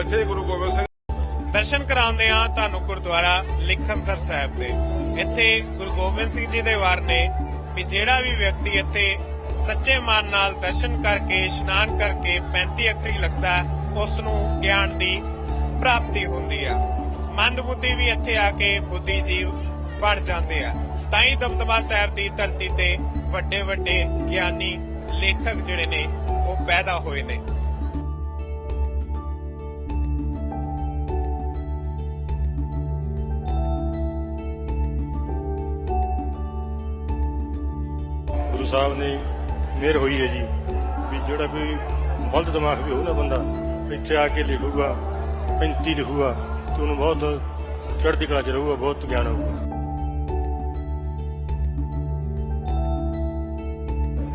ਇੱਥੇ ਗੁਰੂ ਗੋਬਿੰਦ ਸਿੰਘ ਦਰਸ਼ਨ ਕਰਾਉਂਦੇ ਆ ਤੁਹਾਨੂੰ ਗੁਰਦੁਆਰਾ ਲਿਖਣਸਰ ਸਾਹਿਬ ਦੇ। ਇੱਥੇ ਗੁਰੂ ਗੋਬਿੰਦ ਸਿੰਘ ਜੀ ਦੇ ਵਾਰ ਨੇ ਵੀ ਜਿਹੜਾ ਵੀ ਵਿਅਕਤੀ ਇੱਥੇ ਸੱਚੇ ਮਨ ਨਾਲ ਦਰਸ਼ਨ ਕਰਕੇ, ਇਸ਼ਨਾਨ ਕਰਕੇ 35 ਅੱਖਰੀ ਲਿਖਦਾ ਉਸ ਨੂੰ ਗਿਆਨ ਦੀ ਪ੍ਰਾਪਤੀ ਹੁੰਦੀ ਆ। ਮੰਦਬੁੱਧੀ ਵੀ ਇੱਥੇ ਆ ਕੇ ਬੁੱਧੀ ਜੀਵ ਬਣ ਜਾਂਦੇ ਆ। ਤਾਂ ਹੀ ਦਮਦਮਾ ਸਾਹਿਬ ਦੀ ਧਰਤੀ ਤੇ ਵੱਡੇ ਵੱਡੇ ਗਿਆਨੀ ਲੇਖਕ ਜਿਹੜੇ ਨੇ, ਉਹ ਪੈਦਾ ਹੋਏ ਨੇ। ਸਾਹਿਬ ਨੇ ਮਿਹਰ ਹੋਈ ਹੈ ਜੀ, ਵੀ ਜਿਹੜਾ ਕੋਈ ਬਲਦ ਦਿਮਾਗ ਵੀ ਹੋਊ ਨਾ ਬੰਦਾ, ਇੱਥੇ ਆ ਕੇ ਲਿਖੂਗਾ 35 ਲਿਖੂਗਾ, ਤੇ ਉਹਨੂੰ ਬਹੁਤ ਚੜ੍ਹਦੀ ਕਲਾ ਚ ਰਹੂਗਾ, ਬਹੁਤ ਗਿਆਨ ਹੋਊਗਾ।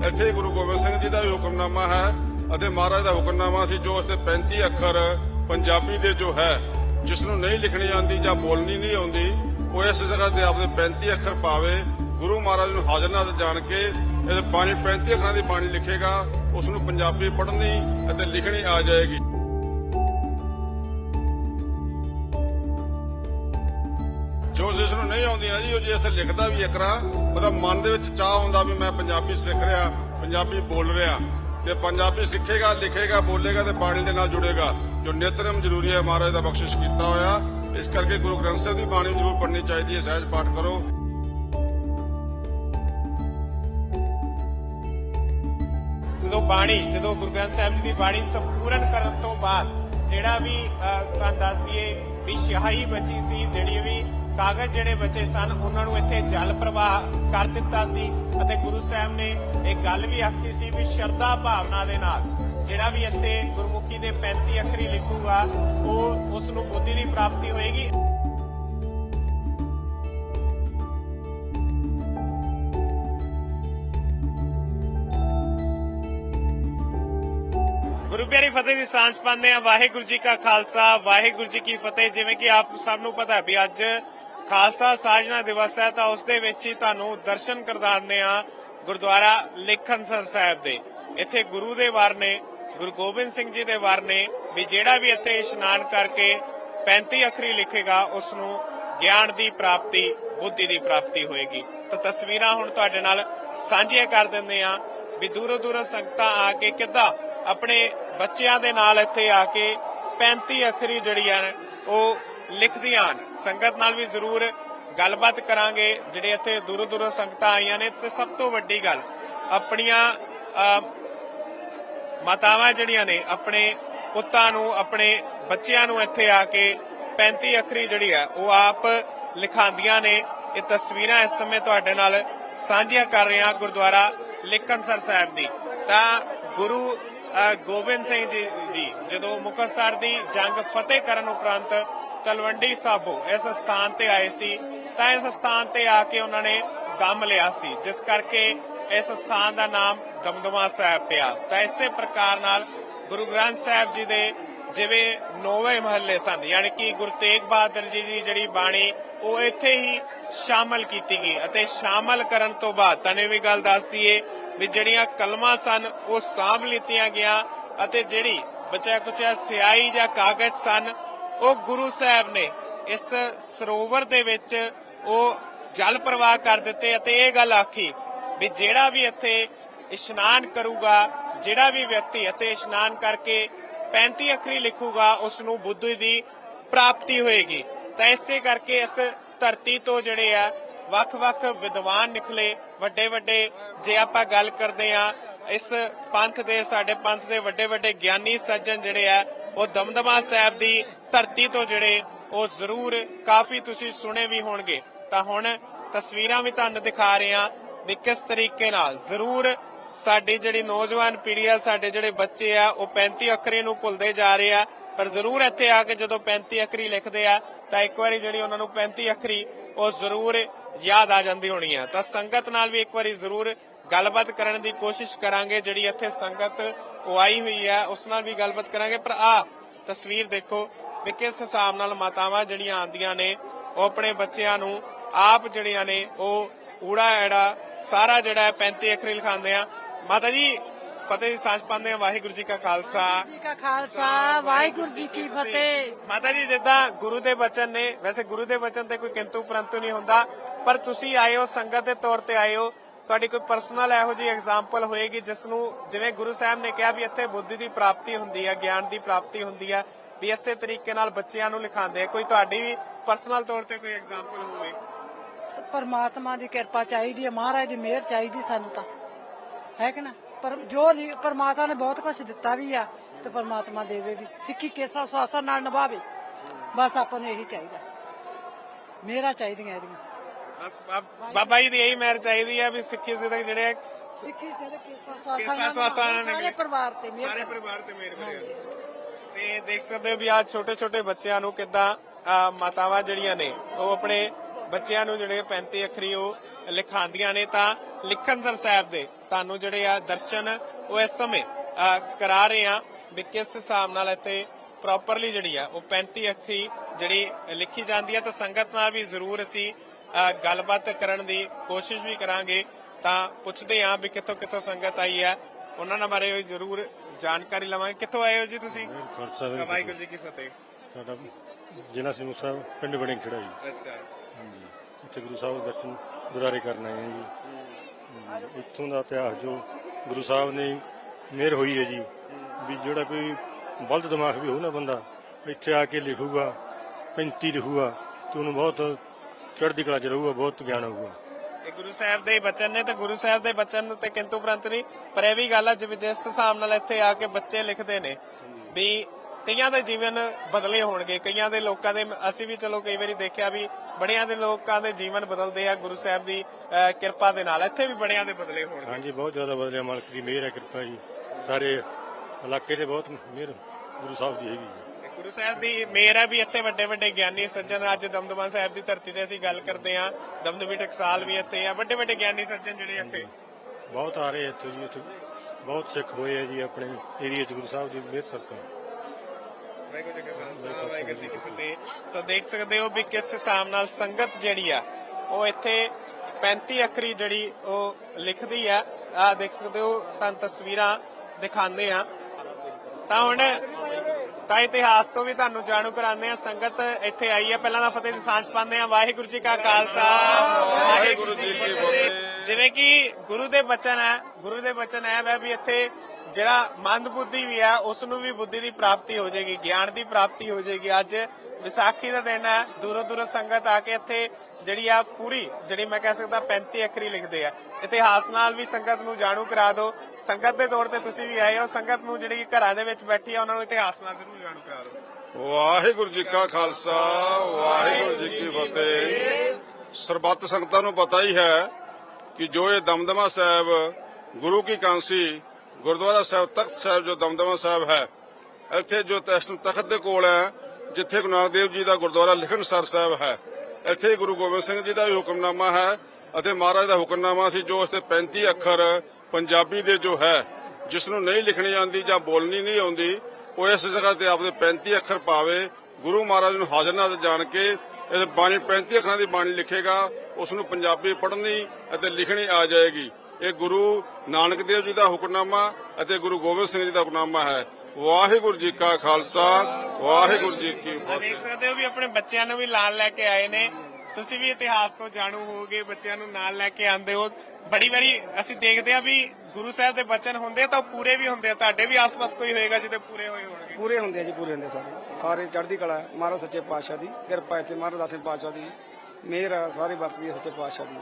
ਇੱਥੇ ਗੁਰੂ ਗੋਬਿੰਦ ਸਿੰਘ ਜੀ ਦਾ ਵੀ ਹੁਕਮਨਾਮਾ ਹੈ, ਅਤੇ ਮਹਾਰਾਜ ਦਾ ਹੁਕਮਨਾਮਾ ਸੀ, ਜੋ ਇਸੇ 35 ਅੱਖਰ ਪੰਜਾਬੀ ਦੇ ਜੋ ਹੈ ਜਿਸ ਨੂੰ ਨਹੀਂ ਲਿਖਣੀ ਆਉਂਦੀ ਜਾਂ ਬੋਲਣੀ ਨਹੀਂ ਆਉਂਦੀ, ਉਹ ਇਸ ਜਗ੍ਹਾ ਤੇ ਆਪਣੇ 35 ਅੱਖਰ ਪਾਵੇ, ਗੁਰੂ ਮਹਾਰਾਜ ਨੂੰ ਹਾਜ਼ਰ ਨਾਜ਼ਰ ਜਾਣ ਕੇ ਇਹ ਬਾਣੀ 35 ਅੱਖਰਾਂ ਦੀ ਬਾਣੀ ਲਿਖੇਗਾ ਉਸ ਨੂੰ ਪੰਜਾਬੀ ਪੜ੍ਹਨੀ ਅਤੇ ਲਿਖਣੀ ਆ ਜਾਏਗੀ। ਜੋ ਜਿਸ ਨੂੰ ਨਹੀਂ ਆਉਂਦੀ ਨਾ ਜੀ, ਉਹ ਜੇ ਅਸੇ ਲਿਖਦਾ ਵੀ ਇਕਰਾ ਉਹਦਾ ਮਨ ਦੇ ਵਿੱਚ ਚਾਹ ਹੁੰਦਾ ਵੀ ਮੈਂ ਪੰਜਾਬੀ ਸਿੱਖ ਰਿਹਾ, ਪੰਜਾਬੀ ਬੋਲ ਰਿਹਾ। ਤੇ ਪੰਜਾਬੀ ਸਿੱਖੇਗਾ, ਲਿਖੇਗਾ, ਬੋਲੇਗਾ ਤੇ ਬਾਣੀ ਦੇ ਨਾਲ ਜੁੜੇਗਾ। ਜੋ ਨਿਤਨਮ ਜ਼ਰੂਰੀ ਹੈ, ਮਹਾਰਾਜ ਦਾ ਬਖਸ਼ਿਸ਼ ਕੀਤਾ ਹੋਇਆ। ਇਸ ਕਰਕੇ ਗੁਰੂ ਗ੍ਰੰਥ ਸਾਹਿਬ ਦੀ ਬਾਣੀ ਜ਼ਰੂਰ ਪੜ੍ਹਨੀ ਚਾਹੀਦੀ ਹੈ, ਸਹਿਜ ਪਾਠ ਕਰੋ। ਜਦੋਂ ਬਾਣੀ, ਜਦੋਂ ਗੁਰੂ ਗ੍ਰੰਥ ਸਾਹਿਬ ਜੀ ਦੀ ਬਾਣੀ ਸੰਪੂਰਨ ਕਰਨ ਤੋਂ ਬਾਅਦ ਜਿਹੜਾ ਵੀ ਤੁਹਾਨੂੰ ਦੱਸ ਦਈਏ ਵੀ ਸਿਆਹੀ ਬਚੀ ਸੀ, ਜਿਹੜੀ ਵੀ ਕਾਗਜ਼ ਜਿਹੜੇ ਬਚੇ ਸਨ, ਉਹਨਾਂ ਨੂੰ ਇੱਥੇ ਜਲ ਪ੍ਰਵਾਹ ਕਰ ਦਿੱਤਾ ਸੀ ਅਤੇ ਗੁਰੂ ਸਾਹਿਬ ਨੇ ਇਹ ਗੱਲ ਵੀ ਆਖੀ ਸੀ ਵੀ ਸ਼ਰਧਾ ਭਾਵਨਾ ਦੇ ਨਾਲ ਜਿਹੜਾ ਵੀ ਇੱਥੇ ਗੁਰਮੁਖੀ ਦੇ 35 ਅੱਖਰੀ ਲਿਖੂਗਾ, ਉਹ ਉਸ ਨੂੰ ਬੁੱਧੀ ਦੀ ਪ੍ਰਾਪਤੀ ਹੋਏਗੀ। ਪਿਆਰੀ ਫਤਿਹ ਦੀ ਸਾਂਝ ਪਾਉਂਦੇ ਆ ਵਾਹਿਗੁਰੂ ਜੀ ਕਾ ਖਾਲਸਾ, ਵਾਹਿਗੁਰੂ ਜੀ ਕੀ ਫਤਿਹ। ਜਿਵੇਂ ਕਿ ਆਪ ਸਭ ਨੂੰ ਪਤਾ ਵੀ ਅੱਜ ਖਾਲਸਾ ਸਾਜਨਾ ਦਿਵਸ ਹੈ, ਤਾਂ ਉਸ ਦੇ ਵਿੱਚ ਹੀ ਤੁਹਾਨੂੰ ਦਰਸ਼ਨ ਕਰਦਾਉਂਦੇ ਆ ਗੁਰਦੁਆਰਾ ਲੇਖਨਸਰ ਸਾਹਿਬ ਦੇ। ਇੱਥੇ ਗੁਰੂ ਦੇ ਵਾਰ ਨੇ, ਗੁਰੂ ਗੋਬਿੰਦ ਸਿੰਘ ਜੀ ਦੇ ਵਾਰ ਨੇ ਵੀ ਜਿਹੜਾ ਵੀ ਇੱਥੇ ਇਸ਼ਨਾਨ ਕਰਕੇ 35 ਅਖਰੀ ਲਿਖੇਗਾ, ਉਸ ਨੂੰ ਗਿਆਨ ਦੀ ਪ੍ਰਾਪਤੀ, ਬੁੱਧੀ ਦੀ ਪ੍ਰਾਪਤੀ ਹੋਏਗੀ। ਤਾਂ ਤਸਵੀਰਾਂ ਹੁਣ ਤੁਹਾਡੇ ਨਾਲ ਸਾਂਝੀਆਂ ਕਰ ਦਿੰਦੇ ਆ ਵੀ ਦੂਰੋਂ ਦੂਰੋਂ ਸੰਗਤਾਂ ਆ ਕੇ ਕਿੱਦਾਂ ਆਪਣੇ ਬੱਚਿਆਂ ਦੇ ਨਾਲ ਇੱਥੇ ਆ ਕੇ 35 ਅੱਖਰੀ ਜਿਹੜੀਆਂ ਨੇ ਉਹ ਲਿਖਦੀਆਂ ਹਨ। ਸੰਗਤ ਨਾਲ ਵੀ ਜ਼ਰੂਰ ਗੱਲਬਾਤ ਕਰਾਂਗੇ, ਜਿਹੜੇ ਇੱਥੇ ਦੂਰੋਂ ਦੂਰੋਂ ਸੰਗਤਾਂ ਆਈਆਂ ਨੇ। ਤੇ ਸਭ ਤੋਂ ਵੱਡੀ ਗੱਲ, ਆਪਣੀਆਂ ਮਾਤਾਵਾਂ ਜਿਹੜੀਆਂ ਨੇ, ਆਪਣੇ ਪੁੱਤਾਂ ਨੂੰ, ਆਪਣੇ ਬੱਚਿਆਂ ਨੂੰ ਇੱਥੇ ਆ ਕੇ 35 ਅੱਖਰੀ ਜਿਹੜੀ ਹੈ ਉਹ ਆਪ ਲਿਖਾਉਂਦੀਆਂ ਨੇ। ਇਹ ਤਸਵੀਰਾਂ ਇਸ ਸਮੇਂ ਤੁਹਾਡੇ ਨਾਲ ਸਾਂਝੀਆਂ ਕਰ ਰਹੇ ਹਾਂ ਗੁਰਦੁਆਰਾ ਲਿਖਣਸਰ ਸਾਹਿਬ ਦੀ। ਤਾਂ ਗੁਰੂ ਗੋਬਿੰਦ ਸਿੰਘ ਜੀ ਜੀ, ਜਦੋਂ ਮੁਕਤਸਰ ਦੀ ਜੰਗ ਫਤਿਹ ਕਰਨ ਉਪਰੰਤ ਤਲਵੰਡੀ ਸਾਬੋ ਇਸ ਸਥਾਨ ਤੇ ਆਏ ਸੀ, ਤਾਂ ਇਸ ਸਥਾਨ ਤੇ ਆ ਕੇ ਉਹਨਾਂ ਨੇ ਦਮ ਲਿਆ ਸੀ, ਜਿਸ ਕਰਕੇ ਇਸ ਸਥਾਨ ਦਾ ਨਾਮ ਦਮਦਮਾ ਸਾਹਿਬ ਪਿਆ। ਤਾਂ ਇਸੇ ਪ੍ਰਕਾਰ ਨਾਲ ਗੁਰੂ ਗ੍ਰੰਥ ਸਾਹਿਬ ਜੀ ਦੇ ਜਿਵੇਂ ਨੌਵੇਂ ਮਹੱਲੇ ਸਨ, ਯਾਨੀ ਕਿ ਗੁਰੂ ਤੇਗ ਬਹਾਦਰ ਜੀ ਦੀ ਜਿਹੜੀ ਬਾਣੀ, ਉਹ ਇੱਥੇ ਹੀ ਸ਼ਾਮਲ ਕੀਤੀ ਗਈ ਅਤੇ ਸ਼ਾਮਲ ਕਰਨ ਤੋਂ ਬਾਅਦ ਤਨੇ ਵੀ ਗੱਲ ਦੱਸਦੀ ਏ ਵੀ ਜਿਹੜੀਆਂ ਕਲਮਾਂ ਸਨ, ਉਹ ਸਾਂਭ ਲਿੱਤੀਆਂ ਗਿਆ ਅਤੇ ਜਿਹੜੀ ਬਚਿਆ ਕੁਚਿਆ ਸਿਆਹੀ ਜਾਂ ਕਾਗਜ਼ ਸਨ, ਉਹ ਗੁਰੂ ਸਾਹਿਬ ਨੇ ਇਸ ਸਰੋਵਰ ਦੇ ਵਿੱਚ ਉਹ ਜਲ ਪ੍ਰਵਾਹ ਕਰ ਦਿੱਤੇ ਅਤੇ ਇਹ ਗੱਲ ਆਖੀ ਵੀ ਜਿਹੜਾ ਵੀ ਇੱਥੇ ਇਸ਼ਨਾਨ ਕਰੂਗਾ, ਜਿਹੜਾ ਵੀ ਵਿਅਕਤੀ ਇੱਥੇ ਇਸ਼ਨਾਨ ਕਰਕੇ 35 ਅੱਖਰੀ ਲਿਖੂਗਾ ਉਸ ਨੂੰ ਬੁੱਧੀ ਦੀ ਪ੍ਰਾਪਤੀ ਹੋਏਗੀ। ਤਾਂ ਇਸੇ ਕਰਕੇ ਇਸ ਧਰਤੀ ਤੋਂ ਜਿਹੜੇ ਆ ਵੱਖ-ਵੱਖ ਵਿਦਵਾਨ ਨਿਕਲੇ ਵੱਡੇ ਵੱਡੇ ਜੇ ਆਪਾਂ ਗੱਲ ਕਰਦੇ ਆ ਇਸ ਪੰਥ ਦੇ, ਸਾਡੇ ਪੰਥ ਦੇ ਵੱਡੇ ਵੱਡੇ ਗਿਆਨੀ ਸੱਜਣ ਜਿਹੜੇ ਆ, ਉਹ ਦਮਦਮਾ ਸਾਹਿਬ ਦੀ ਧਰਤੀ ਤੋਂ ਜਿਹੜੇ, ਉਹ ਜ਼ਰੂਰ ਕਾਫੀ ਤੁਸੀਂ ਸੁਣੇ ਵੀ ਹੋਣਗੇ। ਤਾਂ ਹੁਣ ਤਸਵੀਰਾਂ ਵੀ ਤੁਹਾਨੂੰ ਦਿਖਾ ਰਹੇ ਆ ਵੀ ਕਿਸ ਤਰੀਕੇ ਨਾਲ ਜ਼ਰੂਰ ਸਾਡੀ ਜਿਹੜੀ ਨੌਜਵਾਨ ਪੀੜ੍ਹੀ ਆ, ਸਾਡੇ ਜਿਹੜੇ ਬੱਚੇ ਆ, ਉਹ 35 ਅੱਖਰੀ ਨੂੰ ਭੁੱਲਦੇ ਜਾ ਰਹੇ ਆ। ਪਰ ਜ਼ਰੂਰ ਇੱਥੇ ਆ ਕੇ ਜਦੋਂ 35 ਅੱਖਰੀ ਲਿਖਦੇ ਆ, ਤਾਂ ਇੱਕ ਵਾਰੀ ਜਿਹੜੀ ਉਹਨਾਂ ਨੂੰ 35 ਅੱਖਰੀ, ਉਹ ਜ਼ਰੂਰ ਯਾਦ ਆ ਜਾਂਦੀ ਹੋਣੀ ਆ। ਤਾਂ ਸੰਗਤ ਨਾਲ ਵੀ ਇੱਕ ਵਾਰੀ ਜ਼ਰੂਰ ਗੱਲਬਾਤ ਕਰਨ ਦੀ ਕੋਸ਼ਿਸ਼ ਕਰਾਂਗੇ ਜਿਹੜੀ ਇੱਥੇ ਸੰਗਤ ਉਹ ਆਈ ਹੋਈ ਹੈ ਉਸ ਨਾਲ ਵੀ ਗੱਲਬਾਤ ਕਰਾਂਗੇ। ਪਰ ਆ ਤਸਵੀਰ ਦੇਖੋ ਵੀ ਕਿਸ ਹਿਸਾਬ ਨਾਲ ਮਾਤਾਵਾਂ ਜਿਹੜੀਆਂ ਆਂਦੀਆਂ ਨੇ ਉਹ ਆਪਣੇ ਬੱਚਿਆਂ ਨੂੰ ਆਪ ਜਿਹੜੀਆਂ ਨੇ ਉਹ ਊੜਾ ਐੜਾ ਸਾਰਾ ਜਿਹੜਾ ਹੈ 35 ਅੱਖਰੀ ਲਿਖਾਉਂਦੇ ਆ। ਮਾਤਾ ਜੀ ਫਤਿਹ ਦੀ ਸਾਂਝ ਪਾਉਂਦੇ ਆ ਵਾਹਿਗੁਰੂ ਜੀ ਕਾ ਖਾਲਸਾ। ਜੀ ਕਾ ਖਾਲਸਾ ਵਾਹਿਗੁਰੂ ਜੀ ਕੀ ਫਤਿਹ। ਮਾਤਾ ਜੀ ਜਿੱਦਾਂ ਗੁਰੂ ਦੇ ਬਚਨ ਨੇ ਵੈਸੇ ਗੁਰੂ ਦੇ ਬਚਨ ਤੇ ਕੋਈ ਕਿੰਤੂ ਪਰੰਤੂ ਨਹੀਂ ਹੁੰਦਾ ਪਰ ਤੁਸੀਂ ਆਏ ਹੋ, ਸੰਗਤ ਦੇ ਤੌਰ ਤੇ ਆਏ ਹੋ। ਤੁਹਾਡੀ ਕੋਈ ਪਰਸਨਲ ਇਹੋ ਜਿਹੀ ਐਗਜ਼ਾਮਪਲ ਹੋਏਗੀ ਜਿਸ ਨੂੰ ਜਿਵੇਂ ਗੁਰੂ ਸਾਹਿਬ ਨੇ ਕਿਹਾ ਵੀ ਇੱਥੇ ਬੁੱਧੀ ਦੀ ਪ੍ਰਾਪਤੀ ਹੁੰਦੀ ਹੈ ਗਿਆਨ ਦੀ ਪ੍ਰਾਪਤੀ ਹੁੰਦੀ ਹੈ ਵੀ ਇਸੇ ਤਰੀਕੇ ਨਾਲ ਬੱਚਿਆਂ ਨੂੰ ਲਿਖਾਉਂਦੇ ਆ। ਕੋਈ ਤੁਹਾਡੀ ਵੀ ਪਰਸਨਲ ਤੌਰ ਤੇ ਕੋਈ ਐਗਜ਼ਾਮਪਲ ਹੋਵੇ? ਪਰਮਾਤਮਾ ਦੀ ਕਿਰਪਾ ਚਾਹੀਦੀ ਹੈ ਮਹਾਰਾਜ ਦੀ ਮਿਹਰ ਚਾਹੀਦੀ ਸਾਨੂੰ ਤਾਂ। ਹੈ ਕਿ ਨਾ? ਪਰ ਜੋ ਪਰਮਾਤਮਾ ਨੇ ਬਹੁਤ ਕੁਝ ਦਿੱਤਾ ਵੀ ਆ, ਤੇ ਪਰਮਾਤਮਾ ਦੇਵੇ ਵੀ। ਸਿੱਖੀ ਕੇਸਾ ਸਵਾਸਾ ਨਾਲ ਨਿਭਾਵੇ। ਬਸ ਆਪਾਂ ਨੂੰ ਇਹੀ ਚਾਹੀਦਾ। ਮੇਰਾ ਚਾਹੀਦੀਆਂ ਇਹਦੀਆਂ। ਬਸ ਬਾ- ਬਾਬਾ ਜੀ ਦੀ ਇਹੀ ਮਿਹਰ ਚਾਹੀਦੀ ਹੈ ਵੀ ਸਿੱਖੀ ਸਿੱਧਕ ਜਿਹੜੇ ਆ, ਸਿੱਖੀ ਸਿਰ ਕੇਸਾ ਕੇਸਾ ਸਵਾਸਾ ਨਾਲ ਸਵਾਸਾ ਨਾਲ ਨਿਭਾਵੇ, ਸਾਰੇ ਪਰਿਵਾਰ ਤੇ ਮਿਹਰ ਸਾਰੇ। ਪਰਿਵਾਰ ਤੇ ਮਿਹਰ ਕਰੇ ਤੇ ਦੇਖ ਸਕਦੇ ਹੋ ਵੀ ਆ ਛੋਟੇ ਛੋਟੇ ਬੱਚਿਆਂ ਨੂੰ ਕਿਦਾਂ ਮਾਤਾਵਾਂ ਜਿਹੜੀਆਂ ਨੇ ਉਹ ਆਪਣੇ ਬੱਚਿਆਂ ਨੂੰ ਜਿਹੜੇ 35 ਅੱਖਰੀ ਉਹ ਲਿਖਾਉਂਦੀਆਂ ਨੇ ਤਾਂ ਲਿਖਣ ਸਰ ਸਾਹਿਬ ਦੇ ਤੁਹਾਨੂੰ ਜਿਹੜੇ ਆ ਦਰਸ਼ਨ ਉਹ ਇਸ ਸਮੇਂ ਕਰਾ ਰਹੇ ਆ ਵੀ ਕਿਸ ਹਿਸਾਬ ਨਾਲ ਇੱਥੇ ਪ੍ਰੋਪਰਲੀ ਜਿਹੜੀ ਆ ਉਹ 35 ਅੱਖਰੀ ਜਿਹੜੀ ਲਿਖੀ ਜਾਂਦੀ ਆ ਤਾਂ ਸੰਗਤ ਨਾਲ ਵੀ ਜ਼ਰੂਰ ਅਸੀਂ ਗੱਲਬਾਤ ਕਰਨ ਦੀ ਕੋਸ਼ਿਸ਼ ਵੀ ਕਰਾਂਗੇ ਤਾਂ ਪੁੱਛਦੇ ਆ ਵੀ ਕਿੱਥੋਂ ਕਿੱਥੋਂ ਸੰਗਤ ਆਈ ਹੈ। ਉਹਨਾਂ ਨਾਲ ਬਾਰੇ ਵੀ ਜ਼ਰੂਰ ਜਾਣਕਾਰੀ ਲਵਾਂਗੇ। ਕਿੱਥੋਂ ਆਏ ਹੋ ਜੀ ਤੁਸੀਂ? ਖਾਲਸਾ ਵਾਹਿਗੁਰੂ ਵਾਹਿਗੁਰੂ ਜੀ ਕੀ ਫਤਿਹ। ਸਾਡਾ ਜ਼ਿਲ੍ਹਾ ਸਿੰਘ ਸਾਹਿਬ ਪਿੰਡ ਬੜੇ ਖੜਾ ਜੀ। ਅੱਛਾ। ਹਾਂਜੀ। ਇੱਥੇ ਗੁਰੂ ਸਾਹਿਬ ਦਰਸ਼ਨ ਗੁਜ਼ਾਰੇ ਕਰਨ ਆਏ ਹਾਂ ਜੀ। ਹਮ, ਇੱਥੋਂ ਦਾ ਇਤਿਹਾਸ ਜੋ ਗੁਰੂ ਸਾਹਿਬ ਨੇ ਮਿਹਰ ਹੋਈ ਹੈ ਜੀ ਵੀ ਜਿਹੜਾ ਕੋਈ ਬਲਦ ਦਿਮਾਗ ਵੀ ਹੋਊ ਨਾ ਬੰਦਾ ਇੱਥੇ ਆ ਕੇ ਲਿਖੂਗਾ 35 ਲਿਖੂਗਾ ਤੇ ਉਹਨੂੰ ਬਹੁਤ ਚੜ੍ਹਦੀ ਕਲਾ ਚ ਰਹੂਗਾ ਬਹੁਤ ਗਿਆਨ ਹੋਊਗਾ ਇਹ ਗੁਰੂ ਸਾਹਿਬ ਦੇ ਬਚਨ ਨੇ ਤੇ ਗੁਰੂ ਸਾਹਿਬ ਦੇ ਬਚਨ ਤੇ ਕਿੰਤੂ ਪ੍ਰੰਤ ਨਹੀਂ ਪਰ ਇਹ ਵੀ ਗੱਲ ਆ ਜਿਵੇਂ ਜਿਸ ਹਿਸਾਬ ਨਾਲ ਇੱਥੇ ਆ ਕੇ ਬੱਚੇ ਲਿਖਦੇ ਨੇ ਵੀ ਕਈਆਂ ਦੇ ਜੀਵਨ ਬਦਲੇ ਹੋਣਗੇ ਕਈਆਂ ਦੇ ਲੋਕਾਂ ਦੇ ਅਸੀਂ ਵੀ ਚਲੋ ਕਈ ਵਾਰੀ ਦੇਖਿਆ ਵੀ ਬੜਿਆਂ ਦੇ ਲੋਕਾਂ ਦੇ ਜੀਵਨ ਬਦਲਦੇ ਆ ਗੁਰੂ ਸਾਹਿਬ ਦੀ ਅਹ, ਕਿਰਪਾ ਦੇ ਨਾਲ ਇੱਥੇ ਵੀ ਬੜਿਆਂ ਦੇ ਬਦਲੇ ਹੋਣਗੇ। ਹਾਂਜੀ ਬਹੁਤ ਜ਼ਿਆਦਾ ਬਦਲਿਆ ਮਾਲਕ ਦੀ ਮਿਹਰ ਹੈ ਕਿਰਪਾ ਜੀ। ਸਾਰੇ ਇਲਾਕੇ ਦੇ ਬਹੁਤ ਮਿਹਰ ਗੁਰੂ ਸਾਹਿਬ ਦੀ ਹੈਗੀ ਜੀ ਗੁਰੂ ਸਾਹਿਬ ਦੀ ਮਿਹਰ ਹੈ ਵੀ ਇੱਥੇ ਵੱਡੇ ਵੱਡੇ ਗਿਆਨੀ ਸੱਜਣ ਅੱਜ ਦਮਦਮਾ ਸਾਹਿਬ ਦੀ ਧਰਤੀ ਤੇ ਅਸੀਂ ਗੱਲ ਕਰਦੇ ਆ ਦਮਦਮੀ ਟਕਸਾਲ ਵੀ ਇੱਥੇ ਆ। ਵੱਡੇ ਵੱਡੇ ਗਿਆਨੀ ਸੱਜਣ ਜਿਹੜੇ ਇੱਥੇ। ਬਹੁਤ ਆ ਰਹੇ ਇੱਥੇ ਜੀ ਇੱਥੇ ਬਹੁਤ ਸਿੱਖ ਹੋਏ ਆ ਜੀ ਆਪਣੇ ਏਰੀਆ ਚ ਗੁਰੂ ਸਾਹਿਬ ਦੀ ਮਿਹਰ ਸਦਕਾ ਵਾਹਿਗੁਰੂ ਜੀ ਕਾ ਖਾਲਸਾ ਵਾਹਿਗੁਰੂ ਜੀ ਕੀ ਫਤਿਹ। ਸੋ ਦੇਖ ਸਕਦੇ ਹੋ ਵੀ ਕਿਸ ਹਿਸਾਬ ਨਾਲ ਸੰਗਤ ਜਿਹੜੀ ਆ ਉਹ ਇੱਥੇ 35 ਅੱਖਰੀ ਜਿਹੜੀ ਉਹ ਲਿਖਦੀ ਆ। ਆ ਦੇਖ ਸਕਦੇ ਹੋ ਤਾਂ ਤਸਵੀਰਾਂ ਦਿਖਾਉਂਦੇ ਆ। ਤਾਂ ਹੁਣ ਤਾਂ ਇਤਿਹਾਸ ਤੋਂ ਵੀ ਤੁਹਾਨੂੰ ਜਾਣੂ ਕਰਾਉਂਦੇ ਆ ਸੰਗਤ ਇੱਥੇ ਆਈ ਹੈ। ਪਹਿਲਾਂ ਤਾਂ ਫਤਿਹ ਦੀ ਸਾਂਝ ਪਾਉਂਦੇ ਆ ਵਾਹਿਗੁਰੂ ਜੀ ਕਾ ਖਾਲਸਾ। ਵਾਹਿਗੁਰੂ ਜੀ ਕੀ ਫਤਿਹ। ਜਿਵੇਂ ਕਿ ਗੁਰੂ ਦੇ ਬਚਨ ਹੈ ਗੁਰੂ ਦੇ ਬਚਨ ਹੈ ਵੈ ਵੀ ਇੱਥੇ ਜਿਹੜਾ ਮੰਦ ਬੁੱਧੀ ਵੀ ਹੈ ਉਸ ਨੂੰ ਵੀ ਬੁੱਧੀ ਦੀ ਪ੍ਰਾਪਤੀ ਹੋ ਜਾਏਗੀ ਗਿਆਨ ਦੀ ਪ੍ਰਾਪਤੀ ਹੋ ਜਾਏਗੀ। ਅੱਜ ਵਿਸਾਖੀ ਦਾ ਦਿਨ ਹੈ। ਦੂਰੋਂ ਦੂਰੋਂ ਸੰਗਤ ਆ ਕੇ ਇੱਥੇ ਜਿਹੜੀ ਆ ਪੂਰੀ, ਜਿਹੜੀ ਮੈਂ ਕਹਿ ਸਕਦਾ 35 ਅੱਖਰੀ ਲਿਖਦੇ ਆ। ਇਤਿਹਾਸ ਨਾਲ ਵੀ ਸੰਗਤ ਨੂੰ ਜਾਣੂ ਕਰਾ ਦਿਓ। ਸੰਗਤ ਦੇ ਤੌਰ ਤੇ ਤੁਸੀਂ ਵੀ ਆਏ ਹੋ। ਸੰਗਤ ਨੂੰ ਜਿਹੜੀ ਘਰਾਂ ਦੇ ਵਿੱਚ ਬੈਠੀ ਆ, ਉਹਨਾਂ ਨੂੰ ਇਤਿਹਾਸ ਨਾਲ ਜ਼ਰੂਰ ਜਾਣੂ ਕਰਾ ਦਿਓ। ਵਾਹਿਗੁਰੂ ਜੀ ਕਾ ਖਾਲਸਾ, ਵਾਹਿਗੁਰੂ ਜੀ ਕੀ ਫਤਿਹ। ਸਰਬੱਤ ਸੰਗਤਾਂ ਨੂੰ ਪਤਾ ਹੀ ਹੈ ਕਿ ਜੋ ਇਹ ਦਮਦਮਾ ਸਾਹਿਬ, ਗੁਰੂ ਕੀ ਕਾਂਸੀ, ਗੁਰਦੁਆਰਾ ਸਾਹਿਬ, ਤਖਤ ਸਾਹਿਬ ਜੋ ਦਮਦਮਾ ਸਾਹਿਬ ਹੈ, ਇੱਥੇ ਜੋ ਤੈਸਨ ਤਖਤ ਦੇ ਕੋਲ ਹੈ, ਜਿੱਥੇ ਗੁਰੂ ਨਾਨਕ ਦੇਵ ਜੀ ਦਾ ਗੁਰਦੁਆਰਾ ਲਿਖਣਸਰ ਸਾਹਿਬ ਹੈ ਇੱਥੇ ਹੀ ਗੁਰੂ ਗੋਬਿੰਦ ਸਿੰਘ ਜੀ ਦਾ ਵੀ ਹੁਕਮਨਾਮਾ ਹੈ ਅਤੇ ਮਹਾਰਾਜ ਦਾ ਹੁਕਮਨਾਮਾ ਸੀ, ਜੋ ਇਸੇ 35 ਅੱਖਰ ਪੰਜਾਬੀ ਦੇ ਜੋ ਹੈ ਜਿਸ ਨੂੰ ਨਹੀਂ ਲਿਖਣੀ ਆਉਂਦੀ ਜਾਂ ਬੋਲਣੀ ਨਹੀਂ ਆਉਂਦੀ, ਉਹ ਇਸ ਜਗ੍ਹਾ ਤੇ ਆਪਦੇ 35 ਅੱਖਰ ਪਾਵੇ। ਗੁਰੂ ਮਹਾਰਾਜ ਨੂੰ ਹਾਜ਼ਰ ਨਾਜ਼ਰ ਜਾਣ ਕੇ ਇਸ ਬਾਣੀ 35 ਅੱਖਰਾਂ ਦੀ ਬਾਣੀ ਲਿਖੇਗਾ ਉਸ ਨੂੰ ਪੰਜਾਬੀ ਪੜ੍ਹਨੀ ਅਤੇ ਲਿਖਣੀ ਆ ਜਾਏਗੀ। ਇਹ ਗੁਰੂ ਨਾਨਕ ਦੇਵ ਜੀ ਦਾ ਹੁਕਮਨਾਮਾ ਅਤੇ ਗੁਰੂ ਗੋਬਿੰਦ ਸਿੰਘ ਜੀ ਦਾ ਹੁਕਮਨਾਮਾ ਹੈ। ਵਾਹਿਗੁਰੂ ਜੀ ਕਾ ਖਾਲਸਾ ਵਾਹਿਗੁਰੂ ਜੀ ਕੀ ਆ ਫਤਿਹ। ਦੇਖ ਸਕਦੇ ਹੋ ਵੀ ਆਪਣੇ ਬੱਚਿਆਂ ਨੂੰ ਵੀ ਨਾਲ ਲੈ ਕੇ ਆਏ ਨੇ। ਤੁਸੀਂ ਵੀ ਇਤਿਹਾਸ ਤੋਂ ਜਾਣੂ ਹੋਗੇ ਬੱਚਿਆਂ ਨੂੰ ਨਾਲ ਲੈ ਕੇ ਆਂਦੇ ਹੋ। ਬੜੀ ਵਾਰੀ ਅਸੀਂ ਦੇਖਦੇ ਆ ਵੀ ਗੁਰੂ ਸਾਹਿਬ ਦੇ ਬਚਨ ਹੁੰਦੇ ਆ ਤਾਂ ਉਹ ਪੂਰੇ ਵੀ ਹੁੰਦੇ ਆ। ਤੁਹਾਡੇ ਵੀ ਆਸ-ਪਾਸ ਕੋਈ ਹੋਏਗਾ ਜਿਹਦੇ ਪੂਰੇ ਹੋਏ ਹੋਣਗੇ। ਪੂਰੇ ਹੁੰਦੇ ਆ ਜੀ ਪੂਰੇ ਹੁੰਦੇ ਸਾਰੇ। ਸਾਰੇ ਚੜ੍ਹਦੀ ਕਲਾ ਹੈ। ਮਹਾਰਾਜ ਸੱਚੇ ਪਾਤਸ਼ਾਹ ਦੀ ਕਿਰਪਾ ਇੱਥੇ ਮਹਾਰਾਜ ਦਸਵੇਂ ਪਾਤਸ਼ਾਹ ਦੀ। ਮਿਹਰ ਆ ਸਾਰੇ ਵਰਤਦੀ ਹੈ ਸੱਚੇ ਪਾਤਸ਼ਾਹ ਦੀ।